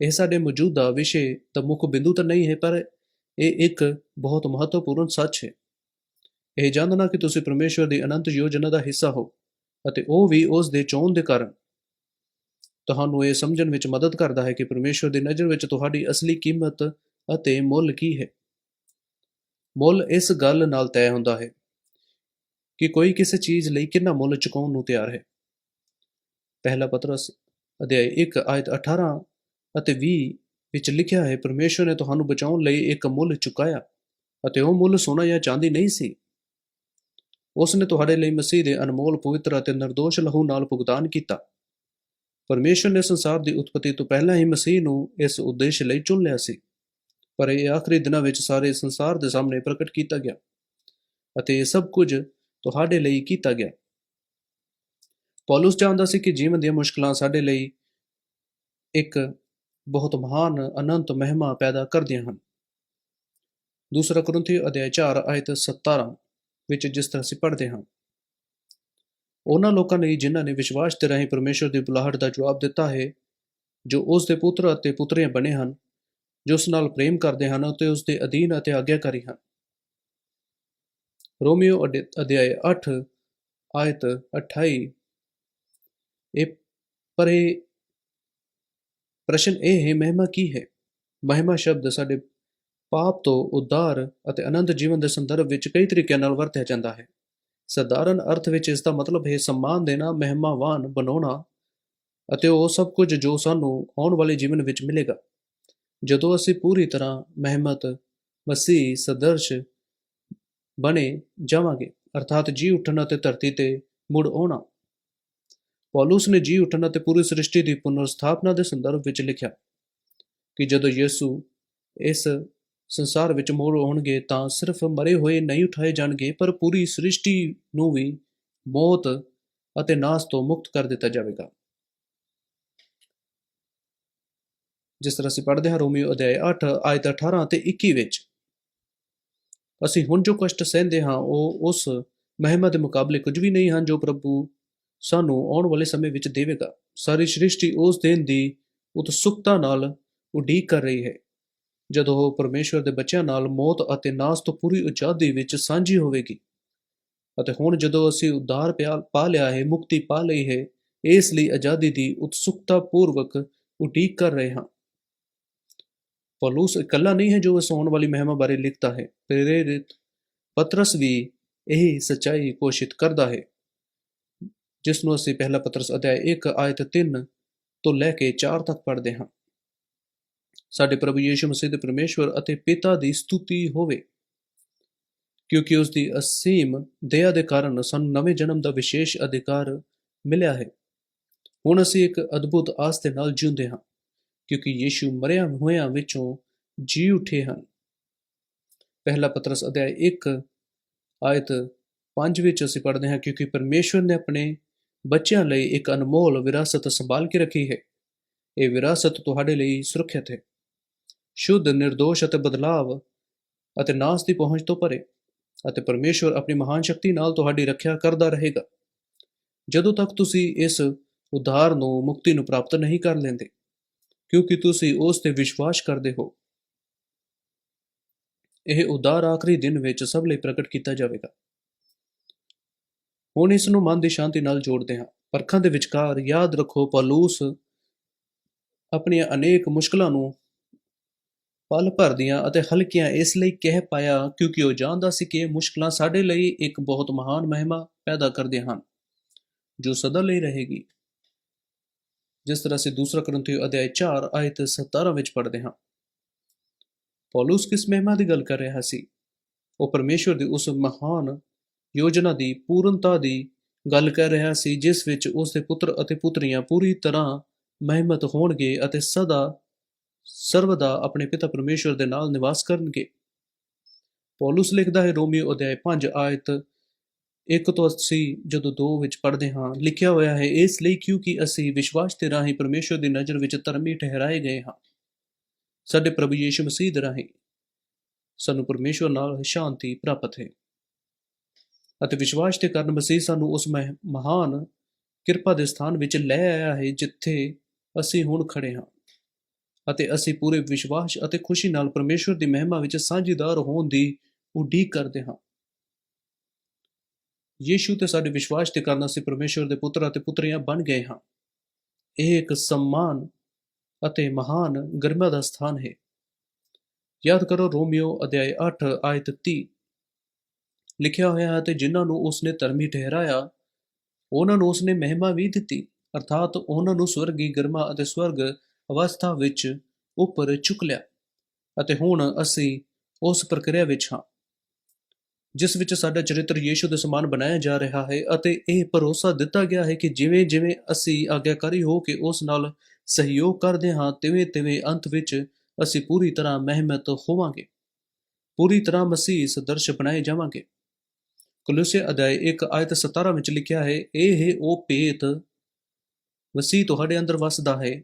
ਇਹ ਸਾਡੇ ਮੌਜੂਦਾ ਵਿਸ਼ੇ ਦਾ ਮੁੱਖ ਬਿੰਦੂ ਤਾਂ ਨਹੀਂ ਹੈ, ਪਰ ਇਹ ਇੱਕ ਬਹੁਤ ਮਹੱਤਵਪੂਰਨ ਸੱਚ ਹੈ। ਇਹ ਜਾਣਨਾ ਕਿ ਤੁਸੀਂ ਪਰਮੇਸ਼ਵਰ ਦੀ ਅਨੰਤ ਯੋਜਨਾ ਦਾ ਹਿੱਸਾ ਹੋ ਅਤੇ ਉਹ ਵੀ ਉਸ ਦੇ ਚੋਣ ਦੇ ਕਾਰਨ। ਤੁਹਾਨੂੰ ਇਹ ਸਮਝਣ ਵਿੱਚ ਮਦਦ ਕਰਦਾ ਹੈ ਕਿ ਪਰਮੇਸ਼ਵਰ ਦੀ ਨਜ਼ਰ ਵਿੱਚ ਤੁਹਾਡੀ ਅਸਲੀ ਕੀਮਤ ਅਤੇ ਮੁੱਲ ਕੀ ਹੈ। ਮੁੱਲ ਇਸ ਗੱਲ ਨਾਲ ਤੈਅ ਹੁੰਦਾ ਹੈ ਕਿ ਕੋਈ ਕਿਸੇ ਚੀਜ਼ ਲਈ ਕਿੰਨਾ ਮੁੱਲ ਚੁਕਾਉਣ ਨੂੰ ਤਿਆਰ ਹੈ। ਪਹਿਲਾ ਪਤਰਸ ਅਧਿਆਇ 1 ਆਇਤ 18 ਅਤੇ 20 ਵਿੱਚ ਲਿਖਿਆ ਹੈ, ਪਰਮੇਸ਼ਵਰ ਨੇ ਤੁਹਾਨੂੰ ਬਚਾਉਣ ਲਈ ਇੱਕ ਮੁੱਲ ਚੁਕਾਇਆ ਅਤੇ ਉਹ ਮੁੱਲ ਸੋਨਾ ਜਾਂ ਚਾਂਦੀ ਨਹੀਂ ਸੀ। ਉਸ ਨੇ ਤੁਹਾਡੇ ਲਈ ਮਸੀਹ ਦੇ ਅਨਮੋਲ, ਪਵਿੱਤਰ ਅਤੇ નિર્ਦੋਸ਼ ਲਹੂ ਨਾਲ ਭੁਗਤਾਨ ਕੀਤਾ। ਪਰਮੇਸ਼ਵਰ ਨੇ ਸੰਸਾਰ ਦੀ ਉਤਪਤੀ ਤੋਂ ਪਹਿਲਾਂ ਹੀ ਮਸੀਹ ਨੂੰ ਇਸ ਉਦੇਸ਼ ਲਈ ਚੁਣ ਲਿਆ ਸੀ। ਪਰ ਇਹ ਆਖਰੀ ਦਿਨਾਂ ਵਿੱਚ ਸਾਰੇ ਸੰਸਾਰ ਦੇ ਸਾਹਮਣੇ ਪ੍ਰਗਟ ਕੀਤਾ ਗਿਆ ਅਤੇ ਇਹ ਸਭ ਕੁਝ ਤੁਹਾਡੇ ਲਈ ਕੀਤਾ ਗਿਆ। ਪੌਲਸ ਚਾਹੁੰਦਾ ਸੀ ਕਿ ਜੀਵਨ ਦੀਆਂ ਮੁਸ਼ਕਲਾਂ ਸਾਡੇ ਲਈ ਇੱਕ ਬਹੁਤ ਮਹਾਨ ਅਨੰਤ ਮਹਿਮਾ ਪੈਦਾ ਕਰਦੀਆਂ ਹਨ। ਦੂਸਰਾ ਕਰੰਥੀ ਅਧਿਆਇ 4 ਆਇਤ 17 ਵਿੱਚ ਜਿਸ ਤਰ੍ਹਾਂ ਅਸੀਂ ਪੜ੍ਹਦੇ ਹਾਂ, ਉਹਨਾਂ ਲੋਕਾਂ ਲਈ ਜਿਨ੍ਹਾਂ ਨੇ ਵਿਸ਼ਵਾਸ ਤੇ ਰਾਹੀਂ ਪਰਮੇਸ਼ਰ ਦੀ ਬੁਲਾਹਟ ਦਾ ਜਵਾਬ ਦਿੱਤਾ ਹੈ, ਜੋ ਉਸ ਦੇ ਪੁੱਤਰ ਅਤੇ ਪੁੱਤਰੀਆਂ ਬਣੇ ਹਨ ਜੋ ਉਸ ਨਾਲ ਪ੍ਰੇਮ ਕਰਦੇ ਹਨ ਅਤੇ ਉਸ ਦੇ ਅਧੀਨ ਅਤੇ ਆਗਿਆਕਾਰੀ ਹਨ। ਰੋਮੀਓ ਅਧਿ- ਅਧਿਆਇ 8 ਆਇਤ 28 ਇਹ, ਪਰ ਇਹ ਪ੍ਰਸ਼ਨ ਇਹ ਹੈ, ਮਹਿਮਾ ਕੀ ਹੈ? ਮਹਿਮਾ ਸ਼ਬਦ ਸਾਡੇ ਪਾਪ ਤੋਂ ਉਦਾਰ ਅਤੇ ਅਨੰਤ ਜੀਵਨ ਦੇ ਸੰਦਰਭ ਵਿੱਚ ਕਈ ਤਰੀਕਿਆਂ ਨਾਲ ਵਰਤਿਆ ਜਾਂਦਾ ਹੈ। ਸਧਾਰਨ ਅਰਥ ਵਿੱਚ ਇਸ ਦਾ ਮਤਲਬ ਹੈ ਸਨਮਾਨ ਦੇਣਾ, ਮਹਿਮਾਵਾਨ ਬਣਾਉਣਾ ਅਤੇ ਉਹ ਸਭ ਕੁਝ ਜੋ ਸਾਨੂੰ ਆਉਣ ਵਾਲੇ ਜੀਵਨ ਵਿੱਚ ਮਿਲੇਗਾ। ਜਦੋਂ ਅਸੀਂ ਪੂਰੀ ਤਰ੍ਹਾਂ ਮਹਿਮਤ, ਮਸੀਹ, ਸਦਰਸ਼ ਬਣੇ ਜਾਵਾਂਗੇ, ਅਰਥਾਤ ਜੀ ਉੱਠਣ ਅਤੇ ਧਰਤੀ ਤੇ ਮੁੜ ਆਉਣਾ। ਪੌਲੁਸ ਨੇ ਜੀ ਉੱਠਣ ਅਤੇ ਪੂਰੀ ਸ੍ਰਿਸ਼ਟੀ ਦੀ ਪੁਨਰ ਸਥਾਪਨਾ ਦੇ ਸੰਦਰਭ ਵਿੱਚ ਲਿਖਿਆ ਕਿ ਜਦੋਂ ਯਿਸੂ ਇਸ ਸੰਸਾਰ ਵਿੱਚ ਮੁੜ ਆਉਣਗੇ ਤਾਂ ਸਿਰਫ ਮਰੇ ਹੋਏ ਨਹੀਂ ਉਠਾਏ ਜਾਣਗੇ, ਪਰ ਪੂਰੀ ਸ੍ਰਿਸ਼ਟੀ ਨੂੰ ਵੀ ਮੌਤ ਅਤੇ ਨਾਸ ਤੋਂ ਮੁਕਤ ਕਰ ਦਿੱਤਾ ਜਾਵੇਗਾ। ਜਿਸ ਤਰ੍ਹਾਂ ਅਸੀਂ ਪੜ੍ਹਦੇ ਹਾਂ ਰੋਮੀਓ ਅਧਿਆਇ 8 ਆਇਤ 18 ਤੇ 21 ਵਿੱਚ। ਅਸੀਂ ਹੁਣ ਜੋ ਕਸ਼ਟ ਸਹਿੰਦੇ ਹਾਂ, ਉਹ ਉਸ ਮਹਿਮਾ ਦੇ ਮੁਕਾਬਲੇ ਕੁਝ ਵੀ ਨਹੀਂ ਹਨ ਜੋ ਪ੍ਰਭੂ ਸਾਨੂੰ ਆਉਣ ਵਾਲੇ ਸਮੇਂ ਵਿੱਚ ਦੇਵੇਗਾ। ਸਾਰੀ ਸ੍ਰਿਸ਼ਟੀ ਉਸ ਦਿਨ ਦੀ ਉਤਸੁਕਤਾ ਨਾਲ ਉਡੀਕ ਕਰ ਰਹੀ ਹੈ, ਜਦੋਂ ਉਹ ਪਰਮੇਸ਼ਵਰ ਦੇ ਬੱਚਿਆਂ ਨਾਲ ਮੌਤ ਅਤੇ ਨਾਸ ਤੋਂ ਪੂਰੀ ਉਚਾਦੀ ਵਿੱਚ ਸਾਂਝੀ ਹੋਵੇਗੀ। ਅਤੇ ਹੁਣ ਜਦੋਂ ਅਸੀਂ ਉਦਾਰ ਉਧਾਰ ਪਾ ਲਿਆ ਹੈ, ਮੁਕਤੀ ਪਾ ਲਈ ਹੈ, ਇਸ ਲਈ ਆਜ਼ਾਦੀ ਦੀ ਉਤਸੁਕਤਾ ਪੂਰਵਕ ਉਡੀਕ ਕਰ ਰਹੇ ਹਾਂ। ਪੌਲੁਸ ਇਕੱਲਾ ਨਹੀਂ ਹੈ ਜੋ ਇਸ ਆਉਣ ਵਾਲੀ ਮਹਿਮਾ ਬਾਰੇ ਲਿਖਦਾ ਹੈ, ਪ੍ਰੇਰਿਤ ਪਤਰਸ ਵੀ ਇਹ ਸਚਾਈ ਘੋਸ਼ਿਤ ਕਰਦਾ ਹੈ। ਜਿਸ ਨੂੰ ਅਸੀਂ ਪਹਿਲਾ ਪਤਰਸ ਅਧਿਆਇ 1 ਆਇਤ 3 ਤੋਂ ਲੈ ਕੇ 4 ਤੱਕ ਪੜ੍ਹਦੇ ਹਾਂ। ਸਾਡੇ ਪ੍ਰਭੂ ਯੀਸ਼ੂ ਮਸੀਹ ਦੇ ਪਰਮੇਸ਼ਵਰ ਅਤੇ ਪਿਤਾ ਦੀ ਸਤੁਤੀ ਹੋਵੇ, ਕਿਉਂਕਿ ਉਸ ਦੀ ਅਸੀਮ ਦਇਆ ਦੇ ਕਾਰਨ ਸਾਨੂੰ ਨਵੇਂ ਜਨਮ ਦਾ ਵਿਸ਼ੇਸ਼ ਅਧਿਕਾਰ ਮਿਲਿਆ ਹੈ। ਹੁਣ ਅਸੀਂ ਇੱਕ ਅਦਭੁਤ ਆਸ ਦੇ ਨਾਲ ਜਿਉਂਦੇ ਹਾਂ। ਕਿਉਂਕਿ ਯੀਸ਼ੂ ਮਰਿਆ ਹੋਇਆਂ ਵਿੱਚੋਂ ਜੀ ਉੱਠੇ ਹਨ। ਪਹਿਲਾ ਪਤਰਸ ਅਧਿਆਇ 1 ਆਇਤ 5 ਵਿੱਚ ਅਸੀਂ ਪੜ੍ਹਦੇ ਹਾਂ, ਕਿਉਂਕਿ ਪਰਮੇਸ਼ਵਰ ਨੇ ਆਪਣੇ ਬੱਚਿਆਂ ਲਈ ਇੱਕ ਅਨਮੋਲ ਵਿਰਾਸਤ ਸੰਭਾਲ ਕੇ ਰੱਖੀ ਹੈ। ਇਹ ਵਿਰਾਸਤ ਤੁਹਾਡੇ ਲਈ ਸੁਰੱਖਿਅਤ ਹੈ। ਸ਼ੁੱਧ નિર્ਦੋਸ਼ ਅਤੇ ਬਦਲਾਵ ਅਤੇ ਨਾਸ ਦੀ ਪਹੁੰਚ ਤੋਂ ਪਰੇ ਅਤੇ ਪਰਮੇਸ਼ਵਰ ਆਪਣੀ ਮਹਾਨ ਸ਼ਕਤੀ ਨਾਲ ਤੁਹਾਡੀ ਰੱਖਿਆ ਕਰਦਾ ਰਹੇਗਾ। ਜਦੋਂ ਤੱਕ ਤੁਸੀਂ ਇਸ ਉਧਾਰ ਨੂੰ ਮੁਕਤੀ ਨੂੰ ਪ੍ਰਾਪਤ ਨਹੀਂ ਕਰ ਲੈਂਦੇ ਕਿਉਂਕਿ ਤੁਸੀਂ ਉਸ ਤੇ ਵਿਸ਼ਵਾਸ ਕਰਦੇ ਹੋ। ਇਹ ਉਦਾਰ ਆਖਰੀ ਦਿਨ ਵਿੱਚ ਸਭ ਲਈ ਪ੍ਰਗਟ ਕੀਤਾ ਜਾਵੇਗਾ। ਹੁਣ ਇਸ ਨੂੰ ਮਨ ਦੀ ਸ਼ਾਂਤੀ ਨਾਲ ਜੋੜਦੇ ਹਾਂ। ਪਰਖਾਂ ਦੇ ਵਿਚਕਾਰ ਯਾਦ ਰੱਖੋ, ਪੌਲੂਸ ਆਪਣੀਆਂ ਅਨੇਕ ਮੁਸ਼ਕਲਾਂ ਨੂੰ ਪਲ ਭਰਦੀਆਂ ਅਤੇ ਹਲਕੀਆਂ ਇਸ ਲਈ ਕਹਿ ਪਾਇਆ ਕਿਉਂਕਿ ਉਹ ਜਾਣਦਾ ਸੀ ਕਿ ਮੁਸ਼ਕਲਾਂ ਸਾਡੇ ਲਈ ਇੱਕ ਬਹੁਤ ਮਹਾਨ ਮਹਿਮਾ ਪੈਦਾ ਕਰਦੀਆਂ ਹਨ, ਜੋ ਸਦਾ ਲਈ ਰਹੇਗੀ। ਜਿਸ ਤਰ੍ਹਾਂ ਅਸੀਂ ਦੂਸਰਾ ਕਰੰਥੀ ਅਧਿਆਇ 4 ਆਇਤ 17 ਵਿੱਚ ਪੜ੍ਹਦੇ ਹਾਂ। ਪੌਲੁਸ ਕਿਸ ਮਹਿਮਾ ਦੀ ਗੱਲ ਕਰ ਰਿਹਾ ਸੀ? ਉਹ ਪਰਮੇਸ਼ਵਰ ਦੀ ਉਸ ਮਹਾਨ ਯੋਜਨਾ ਦੀ, ਪੂਰਨਤਾ ਦੀ ਗੱਲ ਕਰ ਰਿਹਾ ਸੀ, ਜਿਸ ਵਿੱਚ ਉਸ ਦੇ ਪੁੱਤਰ ਅਤੇ ਪੁੱਤਰੀਆਂ ਪੂਰੀ ਤਰ੍ਹਾਂ ਮਹਿਮਤ ਹੋਣਗੇ ਅਤੇ ਸਦਾ ਸਰਵਦਾ ਆਪਣੇ ਪਿਤਾ ਪਰਮੇਸ਼ਵਰ ਦੇ ਨਾਲ ਨਿਵਾਸ ਕਰਨਗੇ। ਪੌਲੁਸ ਲਿਖਦਾ ਹੈ ਰੋਮੀਓ ਅਧਿਆਇ 5 ਆਇਤ ਇੱਕ ਤੋਂ 80 ਜਦੋਂ ਦੋ ਵਿੱਚ ਪੜ੍ਹਦੇ ਹਾਂ, ਲਿਖਿਆ ਹੋਇਆ ਹੈ, ਇਸ ਲਈ ਕਿਉਂਕਿ ਅਸੀਂ ਵਿਸ਼ਵਾਸ ਦੇ ਰਾਹੀਂ ਪਰਮੇਸ਼ਵਰ ਦੀ ਨਜ਼ਰ ਵਿੱਚ ਧਰਮੀ ਠਹਿਰਾਏ ਗਏ ਹਾਂ। ਸਾਡੇ ਪ੍ਰਭੂ ਯੀਸ਼ੂ ਮਸੀਹ ਦੇ ਰਾਹੀਂ ਸਾਨੂੰ ਪਰਮੇਸ਼ਵਰ ਨਾਲ ਸ਼ਾਂਤੀ ਪ੍ਰਾਪਤ ਹੈ ਅਤੇ ਵਿਸ਼ਵਾਸ ਦੇ ਕਾਰਨ ਮਸੀਹ ਸਾਨੂੰ ਉਸ ਮਹ- ਮਹਾਨ ਕਿਰਪਾ ਦੇ ਸਥਾਨ ਵਿੱਚ ਲੈ ਆਇਆ ਹੈ, ਜਿੱਥੇ ਅਸੀਂ ਹੁਣ ਖੜੇ ਹਾਂ ਅਤੇ ਅਸੀਂ ਪੂਰੇ ਵਿਸ਼ਵਾਸ ਅਤੇ ਖੁਸ਼ੀ ਨਾਲ ਪਰਮੇਸ਼ਵਰ ਦੀ ਮਹਿਮਾ ਵਿੱਚ ਸਾਂਝੀਦਾਰ ਹੋਣ ਦੀ ਉਡੀਕ ਕਰਦੇ ਹਾਂ। ਯੀਸ਼ੂ ਤੇ ਸਾਡੇ ਵਿਸ਼ਵਾਸ ਦੇ ਕਾਰਨ ਅਸੀਂ ਪਰਮੇਸ਼ਵਰ ਦੇ ਪੁੱਤਰ ਅਤੇ ਪੁੱਤਰੀਆਂ ਬਣ ਗਏ ਹਾਂ। ਇਹ ਇੱਕ ਸਨਮਾਨ ਅਤੇ ਮਹਾਨ ਗਰਮਾ ਦਾ ਸਥਾਨ ਹੈ। ਯਾਦ ਕਰੋ ਰੋਮੀਓ ਅਧਿਆਇ 8 ਆਇਤ 30 ਲਿਖਿਆ ਹੋਇਆ ਹੈ ਤੇ ਜਿਨ੍ਹਾਂ ਨੂੰ ਉਸਨੇ ਧਰਮੀ ਠਹਿਰਾਇਆ, ਉਹਨਾਂ ਨੂੰ ਉਸਨੇ ਮਹਿਮਾ ਵੀ ਦਿੱਤੀ, ਅਰਥਾਤ ਉਹਨਾਂ ਨੂੰ ਸਵਰਗੀ ਗਰਮਾ ਅਤੇ ਸਵਰਗ ਅਵਸਥਾ ਵਿੱਚ ਉੱਪਰ ਚੁੱਕ ਲਿਆ। ਅਤੇ ਹੁਣ ਅਸੀਂ ਉਸ ਪ੍ਰਕਿਰਿਆ ਵਿੱਚ ਹਾਂ। ਜਿਸ ਵਿੱਚ ਸਾਡਾ ਚਰਿੱਤਰ ਯੀਸ਼ੂ ਦੇ ਸਮਾਨ ਬਣਾਇਆ ਜਾ ਰਿਹਾ ਹੈ ਅਤੇ ਇਹ ਭਰੋਸਾ ਦਿੱਤਾ ਗਿਆ ਹੈ ਕਿ ਜਿਵੇਂ ਜਿਵੇਂ ਅਸੀਂ ਆਗਿਆਕਾਰੀ ਹੋ ਕੇ ਉਸ ਨਾਲ ਸਹਿਯੋਗ ਕਰਦੇ ਹਾਂ, ਤਿਵੇਂ ਤਿਵੇਂ ਅੰਤ ਵਿੱਚ ਅਸੀਂ ਪੂਰੀ ਤਰ੍ਹਾਂ ਮਹਿਮਤ ਹੋਵਾਂਗੇ। ਪੂਰੀ ਤਰ੍ਹਾਂ ਮਸੀਹ ਸਦਰਸ਼ ਬਣਾਏ ਜਾਵਾਂਗੇ। ਕੁਲੂਸੇ ਅਧਿਆਇ 1 ਆਇਤ 17 ਵਿੱਚ ਲਿਖਿਆ ਹੈ, ਇਹ ਹੈ ਉਹ ਭੇਤ ਮਸੀਹ ਤੁਹਾਡੇ ਅੰਦਰ ਵਸਦਾ ਹੈ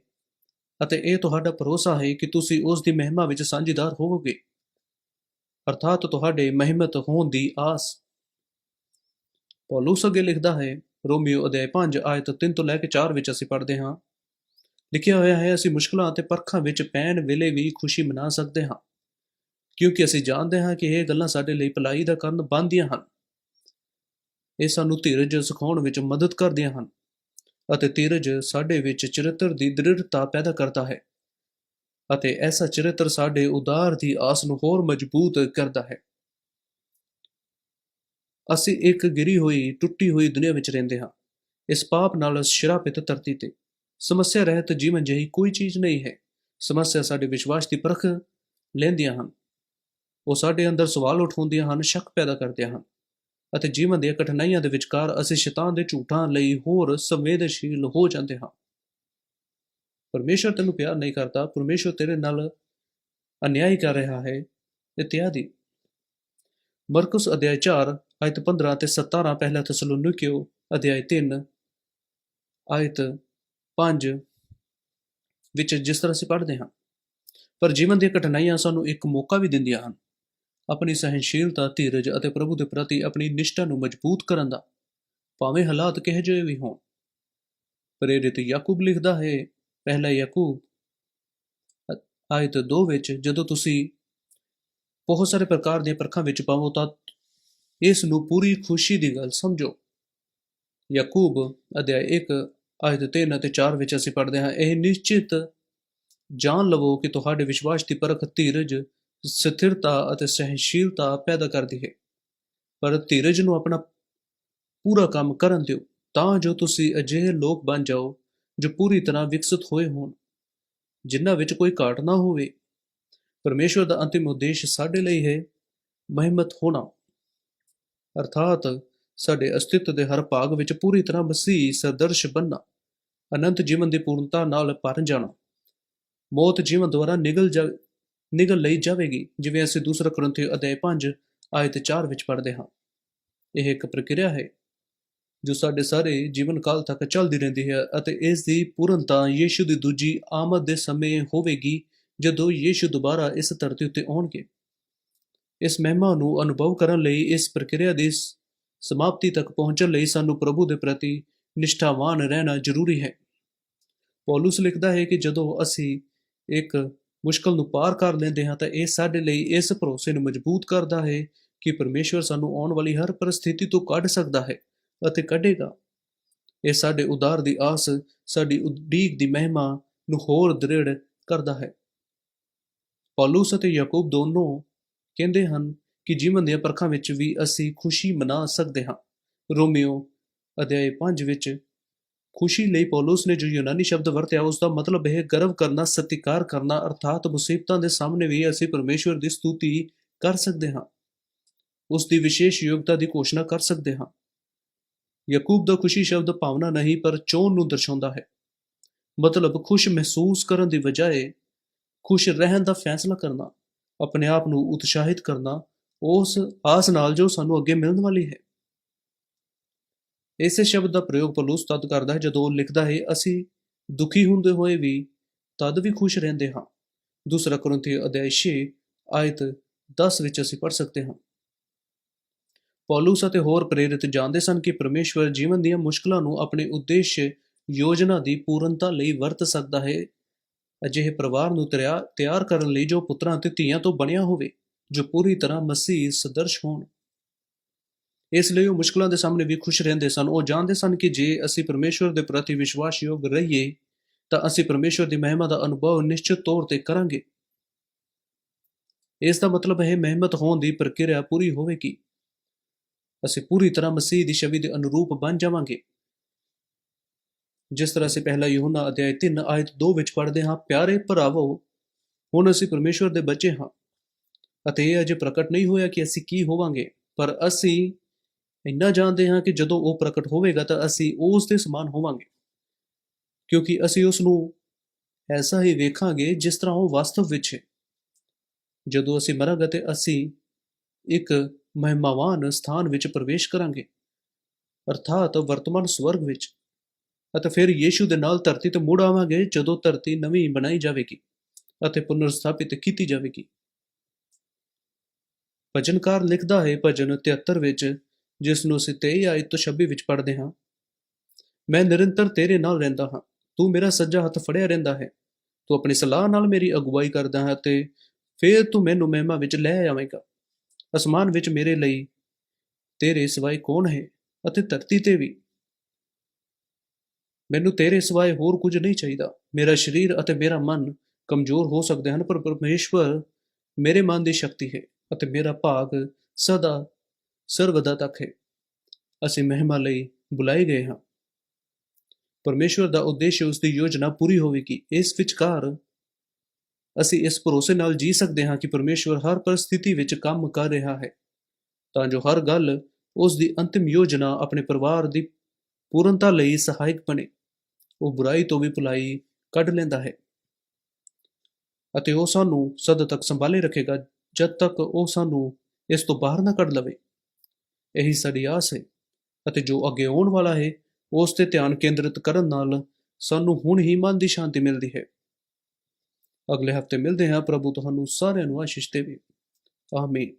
ਅਤੇ ਇਹ ਤੁਹਾਡਾ ਭਰੋਸਾ ਹੈ ਕਿ ਤੁਸੀਂ ਉਸ ਦੀ ਮਹਿਮਾ ਵਿੱਚ ਸਾਂਝੀਦਾਰ ਹੋਵੋਗੇ। ਅਰਥਾਤ ਤੁਹਾਡੇ ਮਹਿਮਤ ਹੋਣ ਦੀ ਆਸ। ਪੌਲੁਸ ਅੱਗੇ ਲਿਖਦਾ ਹੈ, ਰੋਮੀਓ ਅਧਿਆਇ 5 ਆਇਤ 3 ਤੋਂ ਲੈ ਕੇ 4 ਵਿੱਚ ਅਸੀਂ ਪੜ੍ਹਦੇ ਹਾਂ। ਲਿਖਿਆ ਹੋਇਆ ਹੈ, ਅਸੀਂ ਮੁਸ਼ਕਲਾਂ ਅਤੇ ਪਰਖਾਂ ਵਿੱਚ ਪੈਣ ਵੇਲੇ ਵੀ ਖੁਸ਼ੀ ਮਨਾ ਸਕਦੇ ਹਾਂ। ਕਿਉਂਕਿ ਅਸੀਂ ਜਾਣਦੇ ਹਾਂ ਕਿ ਇਹ ਗੱਲਾਂ ਸਾਡੇ ਲਈ ਭਲਾਈ ਦਾ ਕਰਨ ਬਣਦੀਆਂ ਹਨ। ਇਹ ਸਾਨੂੰ ਧੀਰਜ ਸਿਖਾਉਣ ਵਿੱਚ ਮਦਦ ਕਰਦੀਆਂ ਹਨ ਅਤੇ ਧੀਰਜ ਸਾਡੇ ਵਿੱਚ ਚਰਿੱਤਰ ਦੀ ਦ੍ਰਿੜਤਾ ਪੈਦਾ ਕਰਦਾ ਹੈ। ਅਤੇ ਐਸਾ ਚਰਿੱਤਰ ਸਾਡੇ ਉਦਾਰ ਦੀ ਆਸ ਨੂੰ ਹੋਰ ਮਜ਼ਬੂਤ ਕਰਦਾ ਹੈ। ਅਸੀਂ ਇੱਕ ਗਿਰੀ ਹੋਈ, ਟੁੱਟੀ ਹੋਈ ਦੁਨੀਆ ਵਿੱਚ ਰਹਿੰਦੇ ਹਾਂ। ਇਸ ਪਾਪ ਨਾਲ ਸ਼ਰਾਪਿਤ ਧਰਤੀ ਤੇ। ਸਮੱਸਿਆ ਰਹਿਤ ਜੀਵਨ ਜਿਹੀ ਕੋਈ ਚੀਜ਼ ਨਹੀਂ ਹੈ। ਸਮੱਸਿਆ ਸਾਡੇ ਵਿਸ਼ਵਾਸ ਦੀ ਪਰਖ ਲੈਂਦੀਆਂ ਹਨ। ਉਹ ਸਾਡੇ ਅੰਦਰ ਸਵਾਲ ਉਠਾਉਂਦੀਆਂ ਹਨ, ਸ਼ੱਕ ਪੈਦਾ ਕਰਦੀਆਂ ਹਨ। ਅਤੇ ਜੀਵਨ ਦੀਆਂ ਕਠਿਨਾਈਆਂ ਦੇ ਵਿਚਕਾਰ ਅਸੀਂ ਸ਼ੈਤਾਨ ਦੇ ਝੂਠਾਂ ਲਈ ਹੋਰ ਸੰਵੇਦਨਸ਼ੀਲ ਹੋ ਜਾਂਦੇ ਹਾਂ। ਪਰਮੇਸ਼ਰ ਤੈਨੂੰ ਪਿਆਰ ਨਹੀਂ ਕਰਦਾ ਪਰਮੇਸ਼ਰ ਤੇਰੇ ਨਾਲ ਅਨਿਆਇ ਕਰ ਰਿਹਾ ਹੈ। ਇਤਿਆਦਿ ਮਰਕਸ ਅਧਿਆਇ 4 ਆਇਤ 15 ਤੇ 17 ਪਹਿਲਾ ਥੈਸਲੋਨੀਕੀਓ ਅਧਿਆਇ 3 ਆਇਤ 5 ਵਿੱਚ ਜਿਸ ਤਰ੍ਹਾਂ ਅਸੀਂ ਪੜ੍ਹਦੇ ਹਾਂ, ਪਰ ਜੀਵਨ ਦੀਆਂ ਕਠਿਨਾਈਆਂ ਸਾਨੂੰ ਇੱਕ ਮੌਕਾ ਵੀ ਦਿੰਦੀਆਂ ਹਨ। ਆਪਣੀ ਸਹਿਨਸ਼ੀਲਤਾ ਧੀਰਜ ਅਤੇ ਪ੍ਰਭੂ ਦੇ ਪ੍ਰਤੀ ਆਪਣੀ ਨਿਸ਼ਠਾ ਨੂੰ ਮਜ਼ਬੂਤ ਕਰਨ ਦਾ, ਭਾਵੇਂ ਹਾਲਾਤ ਕਿਹੋ ਜਿਹੇ ਵੀ ਹੋਣ। ਪ੍ਰੇਰਿਤ ਯਾਕੂਬ ਲਿਖਦਾ ਹੈ ਪਹਿਲਾ ਯਾਕੂਬ। ਅ- ਆਇਤ 2 ਵਿੱਚ ਜਦੋਂ ਤੁਸੀਂ ਬਹੁਤ ਸਾਰੇ ਪ੍ਰਕਾਰ ਦੀਆਂ ਪਰਖਾਂ ਵਿੱਚ ਪਾਵੋ ਤਾਂ ਇਸ ਨੂੰ ਪੂਰੀ ਖੁਸ਼ੀ ਦੀ ਗੱਲ ਸਮਝੋ। ਯਾਕੂਬ ਅਧਿਆਇ 1 ਆਇਤ 3 ਅਤੇ 4 ਵਿੱਚ ਅਸੀਂ ਪੜ੍ਹਦੇ ਹਾਂ, ਇਹ ਨਿਸ਼ਚਿਤ ਜਾਣ ਲਵੋ ਕਿ ਤੁਹਾਡੇ ਵਿਸ਼ਵਾਸ ਦੀ ਪਰਖ ਧੀਰਜ, ਸਥਿਰਤਾ ਅਤੇ ਸਹਿਨਸ਼ੀਲਤਾ ਪੈਦਾ ਕਰਦੀ ਹੈ। ਪਰ ਧੀਰਜ ਨੂੰ ਆਪਣਾ ਪੂਰਾ ਕੰਮ ਕਰਨ ਦਿਓ, ਤਾਂ ਜੋ ਤੁਸੀਂ ਅਜਿਹੇ ਲੋਕ ਬਣ ਜਾਓ ਜੋ ਪੂਰੀ ਤਰ੍ਹਾਂ ਵਿਕਸਿਤ ਹੋਏ ਹੋਣ, ਜਿਨ੍ਹਾਂ ਵਿੱਚ ਕੋਈ ਘਾਟ ਨਾ ਹੋਵੇ। ਪਰਮੇਸ਼ਵਰ ਦਾ ਅੰਤਿਮ ਉਦੇਸ਼ ਸਾਡੇ ਲਈ ਹੈ, ਮਹਿਮਤ ਹੋਣਾ। ਅਰਥਾਤ ਸਾਡੇ ਅਸਤਿਤਵ ਦੇ ਹਰ ਭਾਗ ਵਿੱਚ ਪੂਰੀ ਤਰ੍ਹਾਂ ਮਸੀਹ ਸਦਰਸ਼ ਬੰਨਾ ਅਨੰਤ ਜੀਵਨ ਦੀ ਪੂਰਨਤਾ ਨਾਲ ਭਰ ਜਾਣਾ। ਮੌਤ ਜੀਵਨ ਦੁਆਰਾ ਨਿਗਲ ਜਾ, ਨਿਗਲ ਲਈ ਜਾਵੇਗੀ, ਜਿਵੇਂ ਅਸੀਂ ਦੂਸਰਾ ਕਰੰਥੀ ਅਧਿਆਇ 5 ਆਇਤ 4 ਵਿੱਚ ਪੜ੍ਹਦੇ ਹਾਂ। ਇਹ ਇੱਕ ਪ੍ਰਕਿਰਿਆ ਹੈ। ਜੋ ਸਾਡੇ ਸਾਰੇ ਜੀਵਨ ਕਾਲ ਤੱਕ ਚੱਲਦੀ ਰਹਿੰਦੀ ਹੈ ਅਤੇ ਇਸ ਦੀ ਪੂਰਨਤਾ ਯੀਸ਼ੂ ਦੀ ਦੂਜੀ ਆਮਦ ਦੇ ਸਮੇਂ ਹੋਵੇਗੀ ਜਦੋਂ ਯੀਸ਼ੂ ਦੁਬਾਰਾ ਇਸ ਧਰਤੀ ਉੱਤੇ ਆਉਣਗੇ। ਇਸ ਮਹਿਮਾ ਨੂੰ ਅਨੁਭਵ ਕਰਨ ਲਈ, ਇਸ ਪ੍ਰਕਿਰਿਆ ਦੀ ਸਮਾਪਤੀ ਤੱਕ ਪਹੁੰਚਣ ਲਈ ਸਾਨੂੰ ਪ੍ਰਭੂ ਦੇ ਪ੍ਰਤੀ ਨਿਸ਼ਠਾਵਾਨ ਰਹਿਣਾ ਜ਼ਰੂਰੀ ਹੈ। ਪੌਲੁਸ ਲਿਖਦਾ ਹੈ ਕਿ ਜਦੋਂ ਅਸੀਂ ਇੱਕ ਮੁਸ਼ਕਲ ਨੂੰ ਪਾਰ ਕਰ ਲੈਂਦੇ ਹਾਂ, ਤਾਂ ਇਹ ਸਾਡੇ ਲਈ ਇਸ ਭਰੋਸੇ ਨੂੰ ਮਜ਼ਬੂਤ ਕਰਦਾ ਹੈ ਕਿ ਪਰਮੇਸ਼ਵਰ ਸਾਨੂੰ ਆਉਣ ਵਾਲੀ ਹਰ ਪਰਿਸਥਿਤੀ ਤੋਂ ਕੱਢ ਸਕਦਾ ਹੈ। ਅਤੇ ਕੱਢੇਗਾ। ਇਹ ਸਾਡੇ ਉਦਾਰ ਦੀ ਆਸ, ਸਾਡੀ ਉਡੀਕ ਦੀ ਮਹਿਮਾ ਨੂੰ ਹੋਰ ਦ੍ਰਿੜ ਕਰਦਾ ਹੈ। ਪੌਲੁਸ ਅਤੇ ਯਾਕੂਬ ਦੋਨੋਂ ਕਹਿੰਦੇ ਹਨ ਕਿ ਜੀਵਨ ਦੀਆਂ ਪਰਖਾਂ ਵਿੱਚ ਵੀ ਅਸੀਂ ਖੁਸ਼ੀ ਮਨਾ ਸਕਦੇ ਹਾਂ। ਰੋਮੀਓ ਅਧਿਆਇ 5 ਵਿੱਚ, ਖੁਸ਼ੀ ਲਈ ਪੌਲੁਸ ਨੇ ਜੋ ਯੂਨਾਨੀ ਸ਼ਬਦ ਵਰਤਿਆ ਉਸ ਦਾ ਮਤਲਬ ਹੈ, ਗਰਵ ਕਰਨਾ, ਸਤਿਕਾਰ ਕਰਨਾ, ਅਰਥਾਤ ਮੁਸੀਬਤਾਂ ਦੇ ਸਾਹਮਣੇ ਵੀ ਅਸੀਂ ਪਰਮੇਸ਼ਵਰ ਦੀ ਸਤੁਤੀ ਕਰ ਸਕਦੇ ਹਾਂ। ਉਸ ਦੀ ਵਿਸ਼ੇਸ਼ ਯੋਗਤਾ ਦੀ ਘੋਸ਼ਣਾ ਕਰ ਸਕਦੇ ਹਾਂ। ਯਾਕੂਬ ਦਾ ਖੁਸ਼ੀ ਸ਼ਬਦ ਭਾਵਨਾ ਨਹੀਂ, ਪਰ ਚੋਣ ਨੂੰ ਦਰਸਾਉਂਦਾ ਹੈ। ਮਤਲਬ ਖੁਸ਼ ਮਹਿਸੂਸ ਕਰਨ ਦੀ ਬਜਾਏ ਖੁਸ਼ ਰਹਿਣ ਦਾ ਫੈਸਲਾ ਕਰਨਾ, ਆਪਣੇ ਆਪ ਨੂੰ ਉਤਸ਼ਾਹਿਤ ਕਰਨਾ, ਉਸ ਆਸ ਨਾਲ ਜੋ ਸਾਨੂੰ ਅੱਗੇ ਮਿਲਣ ਵਾਲੀ ਹੈ। ਇਸੇ ਸ਼ਬਦ ਦਾ ਪ੍ਰਯੋਗ ਪਲੂਸ ਤਦ ਕਰਦਾ ਹੈ ਜਦੋਂ ਉਹ ਲਿਖਦਾ ਹੈ, ਅਸੀਂ ਦੁਖੀ ਹੁੰਦੇ ਹੋਏ ਵੀ ਤਦ ਵੀ ਖੁਸ਼ ਰਹਿੰਦੇ ਹਾਂ। ਦੂਸਰਾ ਕੋਰਿੰਥੀ ਅਧਿਆਇ 6 ਆਇਤ 10 ਵਿੱਚ ਅਸੀਂ ਪੜ੍ਹ ਸਕਦੇ ਹਾਂ। ਪੌਲੁਸ ਅਤੇ ਹੋਰ ਪ੍ਰੇਰਿਤ ਜਾਣਦੇ ਸਨ ਕਿ ਪਰਮੇਸ਼ਵਰ ਜੀਵਨ ਦੀਆਂ ਮੁਸ਼ਕਲਾਂ ਨੂੰ ਆਪਣੇ ਉਦੇਸ਼ ਯੋਜਨਾ ਦੀ ਪੂਰਨਤਾ ਲਈ ਵਰਤ ਸਕਦਾ ਹੈ। ਅਜਿਹੇ ਪਰਿਵਾਰ ਨੂੰ ਤਿਆਰ ਕਰਨ ਲਈ ਜੋ ਪੁੱਤਰਾਂ ਅਤੇ ਧੀਆਂ ਤੋਂ ਬਣਿਆ ਹੋਵੇ, ਜੋ ਪੂਰੀ ਤਰ੍ਹਾਂ ਮਸੀਹ ਸਦਰਸ਼ ਹੋਣ। ਇਸ ਲਈ ਉਹ ਮੁਸ਼ਕਲਾਂ ਦੇ ਸਾਹਮਣੇ ਵੀ ਖੁਸ਼ ਰਹਿੰਦੇ ਸਨ। ਉਹ ਜਾਣਦੇ ਸਨ ਕਿ ਜੇ ਅਸੀਂ ਪਰਮੇਸ਼ਵਰ ਦੇ ਪ੍ਰਤੀ ਵਿਸ਼ਵਾਸਯੋਗ ਰਹੀਏ, ਤਾਂ ਅਸੀਂ ਪਰਮੇਸ਼ਵਰ ਦੀ ਮਹਿਮਾ ਦਾ ਅਨੁਭਵ ਨਿਸ਼ਚਿਤ ਤੌਰ ਤੇ ਕਰਾਂਗੇ। ਇਸ ਦਾ ਮਤਲਬ ਹੈ, ਮਹਿਮਤ ਹੋਣ ਦੀ ਪ੍ਰਕਿਰਿਆ ਪੂਰੀ ਹੋਵੇਗੀ। ਅਸੀਂ ਪੂਰੀ ਤਰ੍ਹਾਂ ਮਸੀਹ ਦੀ ਛਵੀ ਦੇ ਅਨੁਰੂਪ ਬਣ ਜਾਵਾਂਗੇ। ਜਿਸ ਤਰ੍ਹਾਂ ਅਸੀਂ ਪਹਿਲਾ ਯੋਹਨਾ ਅਧਿਆਇ 3 ਆਇਤ 2 ਵਿੱਚ ਪੜ੍ਹਦੇ ਹਾਂ, ਪਿਆਰੇ ਭਰਾਵੋ, ਹੁਣ ਅਸੀਂ ਪਰਮੇਸ਼ਵਰ ਦੇ ਬੱਚੇ ਹਾਂ ਅਤੇ ਇਹ ਅਜੇ ਪ੍ਰਗਟ ਨਹੀਂ ਹੋਇਆ ਕਿ ਅਸੀਂ ਕੀ ਹੋਵਾਂਗੇ, ਪਰ ਅਸੀਂ ਇੰਨਾ ਜਾਣਦੇ ਹਾਂ ਕਿ ਜਦੋਂ ਉਹ ਪ੍ਰਗਟ ਹੋਵੇਗਾ ਤਾਂ ਅਸੀਂ ਉਸ ਦੇ ਸਮਾਨ ਹੋਵਾਂਗੇ। ਕਿਉਂਕਿ ਅਸੀਂ ਉਸ ਨੂੰ ਐਸਾ ਹੀ ਵੇਖਾਂਗੇ ਜਿਸ ਤਰ੍ਹਾਂ ਉਹ ਵਾਸਤਵ ਵਿੱਚ ਹੈ। ਜਦੋਂ ਅਸੀਂ ਮਰਾਂਗੇ ਤੇ ਅਸੀਂ ਇੱਕ ਮਹਿਮਾਵਾਨ ਸਥਾਨ ਵਿੱਚ ਪ੍ਰਵੇਸ਼ ਕਰਾਂਗੇ। ਅਰਥਾਤ ਵਰਤਮਾਨ ਸਵਰਗ ਵਿੱਚ। ਅਤੇ ਫਿਰ ਯੀਸ਼ੂ ਦੇ ਨਾਲ ਧਰਤੀ ਤੇ ਮੁੜ ਆਵਾਂਗੇ ਜਦੋਂ ਧਰਤੀ ਨਵੀਂ ਬਣਾਈ ਜਾਵੇਗੀ ਅਤੇ ਪੁਨਰ ਸਥਾਪਿਤ ਕੀਤੀ ਜਾਵੇਗੀ। ਭਜਨਕਾਰ ਲਿਖਦਾ ਹੈ, ਭਜਨ 73 ਵਿੱਚ ਜਿਸ ਨੂੰ ਅਸੀਂ 23 ਆਇਤ ਤੋਂ 26 ਵਿੱਚ ਪੜ੍ਹਦੇ ਹਾਂ, ਮੈਂ ਨਿਰੰਤਰ ਤੇਰੇ ਨਾਲ ਰਹਿੰਦਾ ਹਾਂ, ਤੂੰ ਮੇਰਾ ਸੱਜਾ ਹੱਥ ਫੜਿਆ ਰਹਿੰਦਾ ਹੈ, ਤੂੰ ਆਪਣੀ ਸਲਾਹ ਨਾਲ ਮੇਰੀ ਅਗਵਾਈ ਕਰਦਾ ਹੈ ਤੇ ਫਿਰ ਤੂੰ ਮੈਨੂੰ ਮਹਿਮਾ ਵਿੱਚ ਲੈ ਆਵੇਂਗਾ। ਅਸਮਾਨ ਵਿੱਚ ਮੇਰੇ ਲਈ ਤੇਰੇ ਸਿਵਾਏ ਕੌਣ ਹੈ ਅਤੇ ਧਰਤੀ ਤੇ ਵੀ? ਮੈਨੂੰ ਤੇਰੇ ਸਿਵਾਏ ਹੋਰ ਕੁਝ ਨਹੀਂ ਚਾਹੀਦਾ। ਮੇਰਾ ਸਰੀਰ ਅਤੇ ਮੇਰਾ ਮਨ ਕਮਜ਼ੋਰ ਹੋ ਸਕਦੇ ਹਨ, ਪਰ ਪਰਮੇਸ਼ਵਰ ਮੇਰੇ ਮਨ ਦੀ ਸ਼ਕਤੀ ਹੈ ਅਤੇ ਮੇਰਾ ਭਾਗ ਸਦਾ ਸਰਵਦਾ ਤੱਕ ਹੈ। ਅਸੀਂ ਮਹਿਮਾ ਲਈ ਬੁਲਾਏ ਗਏ ਹਾਂ। ਪਰਮੇਸ਼ਵਰ ਦਾ ਉਦੇਸ਼ ਉਸ ਦੀ ਯੋਜਨਾ ਪੂਰੀ ਹੋਵੇਗੀ। ਇਸ ਵਿਚਕਾਰ ਅਸੀਂ ਇਸ ਭਰੋਸੇ ਨਾਲ ਜੀ ਸਕਦੇ ਹਾਂ ਕਿ ਪਰਮੇਸ਼ਵਰ ਹਰ ਪਰਿਸਥਿਤੀ ਵਿੱਚ ਕੰਮ ਕਰ ਰਿਹਾ ਹੈ। ਤਾਂ ਜੋ ਹਰ ਗੱਲ ਉਸ ਦੀ ਅੰਤਿਮ ਯੋਜਨਾ ਆਪਣੇ ਪਰਿਵਾਰ ਦੀ ਪੂਰਨਤਾ ਲਈ ਸਹਾਇਕ ਬਣੇ। ਉਹ ਬੁਰਾਈ ਤੋਂ ਵੀ ਭਲਾਈ ਕੱਢ ਲੈਂਦਾ ਹੈ। ਅਤੇ ਉਹ ਸਾਨੂੰ ਸਦ ਤੱਕ ਸੰਭਾਲੇ ਰੱਖੇਗਾ, ਜਦ ਤੱਕ ਉਹ ਸਾਨੂੰ ਇਸ ਤੋਂ ਬਾਹਰ ਨਾ ਕੱਢ ਲਵੇ। ਇਹੀ ਸਾਡੀ ਆਸ ਹੈ ਅਤੇ ਜੋ ਅੱਗੇ ਆਉਣ ਵਾਲਾ ਹੈ, ਉਸ ਤੇ ਧਿਆਨ ਕੇਂਦਰਿਤ ਕਰਨ ਨਾਲ ਸਾਨੂੰ ਹੁਣ ਹੀ ਮਨ ਦੀ ਸ਼ਾਂਤੀ ਮਿਲਦੀ ਹੈ। ਅਗਲੇ ਹਫ਼ਤੇ ਮਿਲਦੇ ਹਾਂ ਪ੍ਰਭੂ ਤੁਹਾਨੂੰ ਸਾਰਿਆਂ ਨੂੰ ਆਸ਼ੀਸ਼ ਦੇਵੇ। ਆਮੀਨ।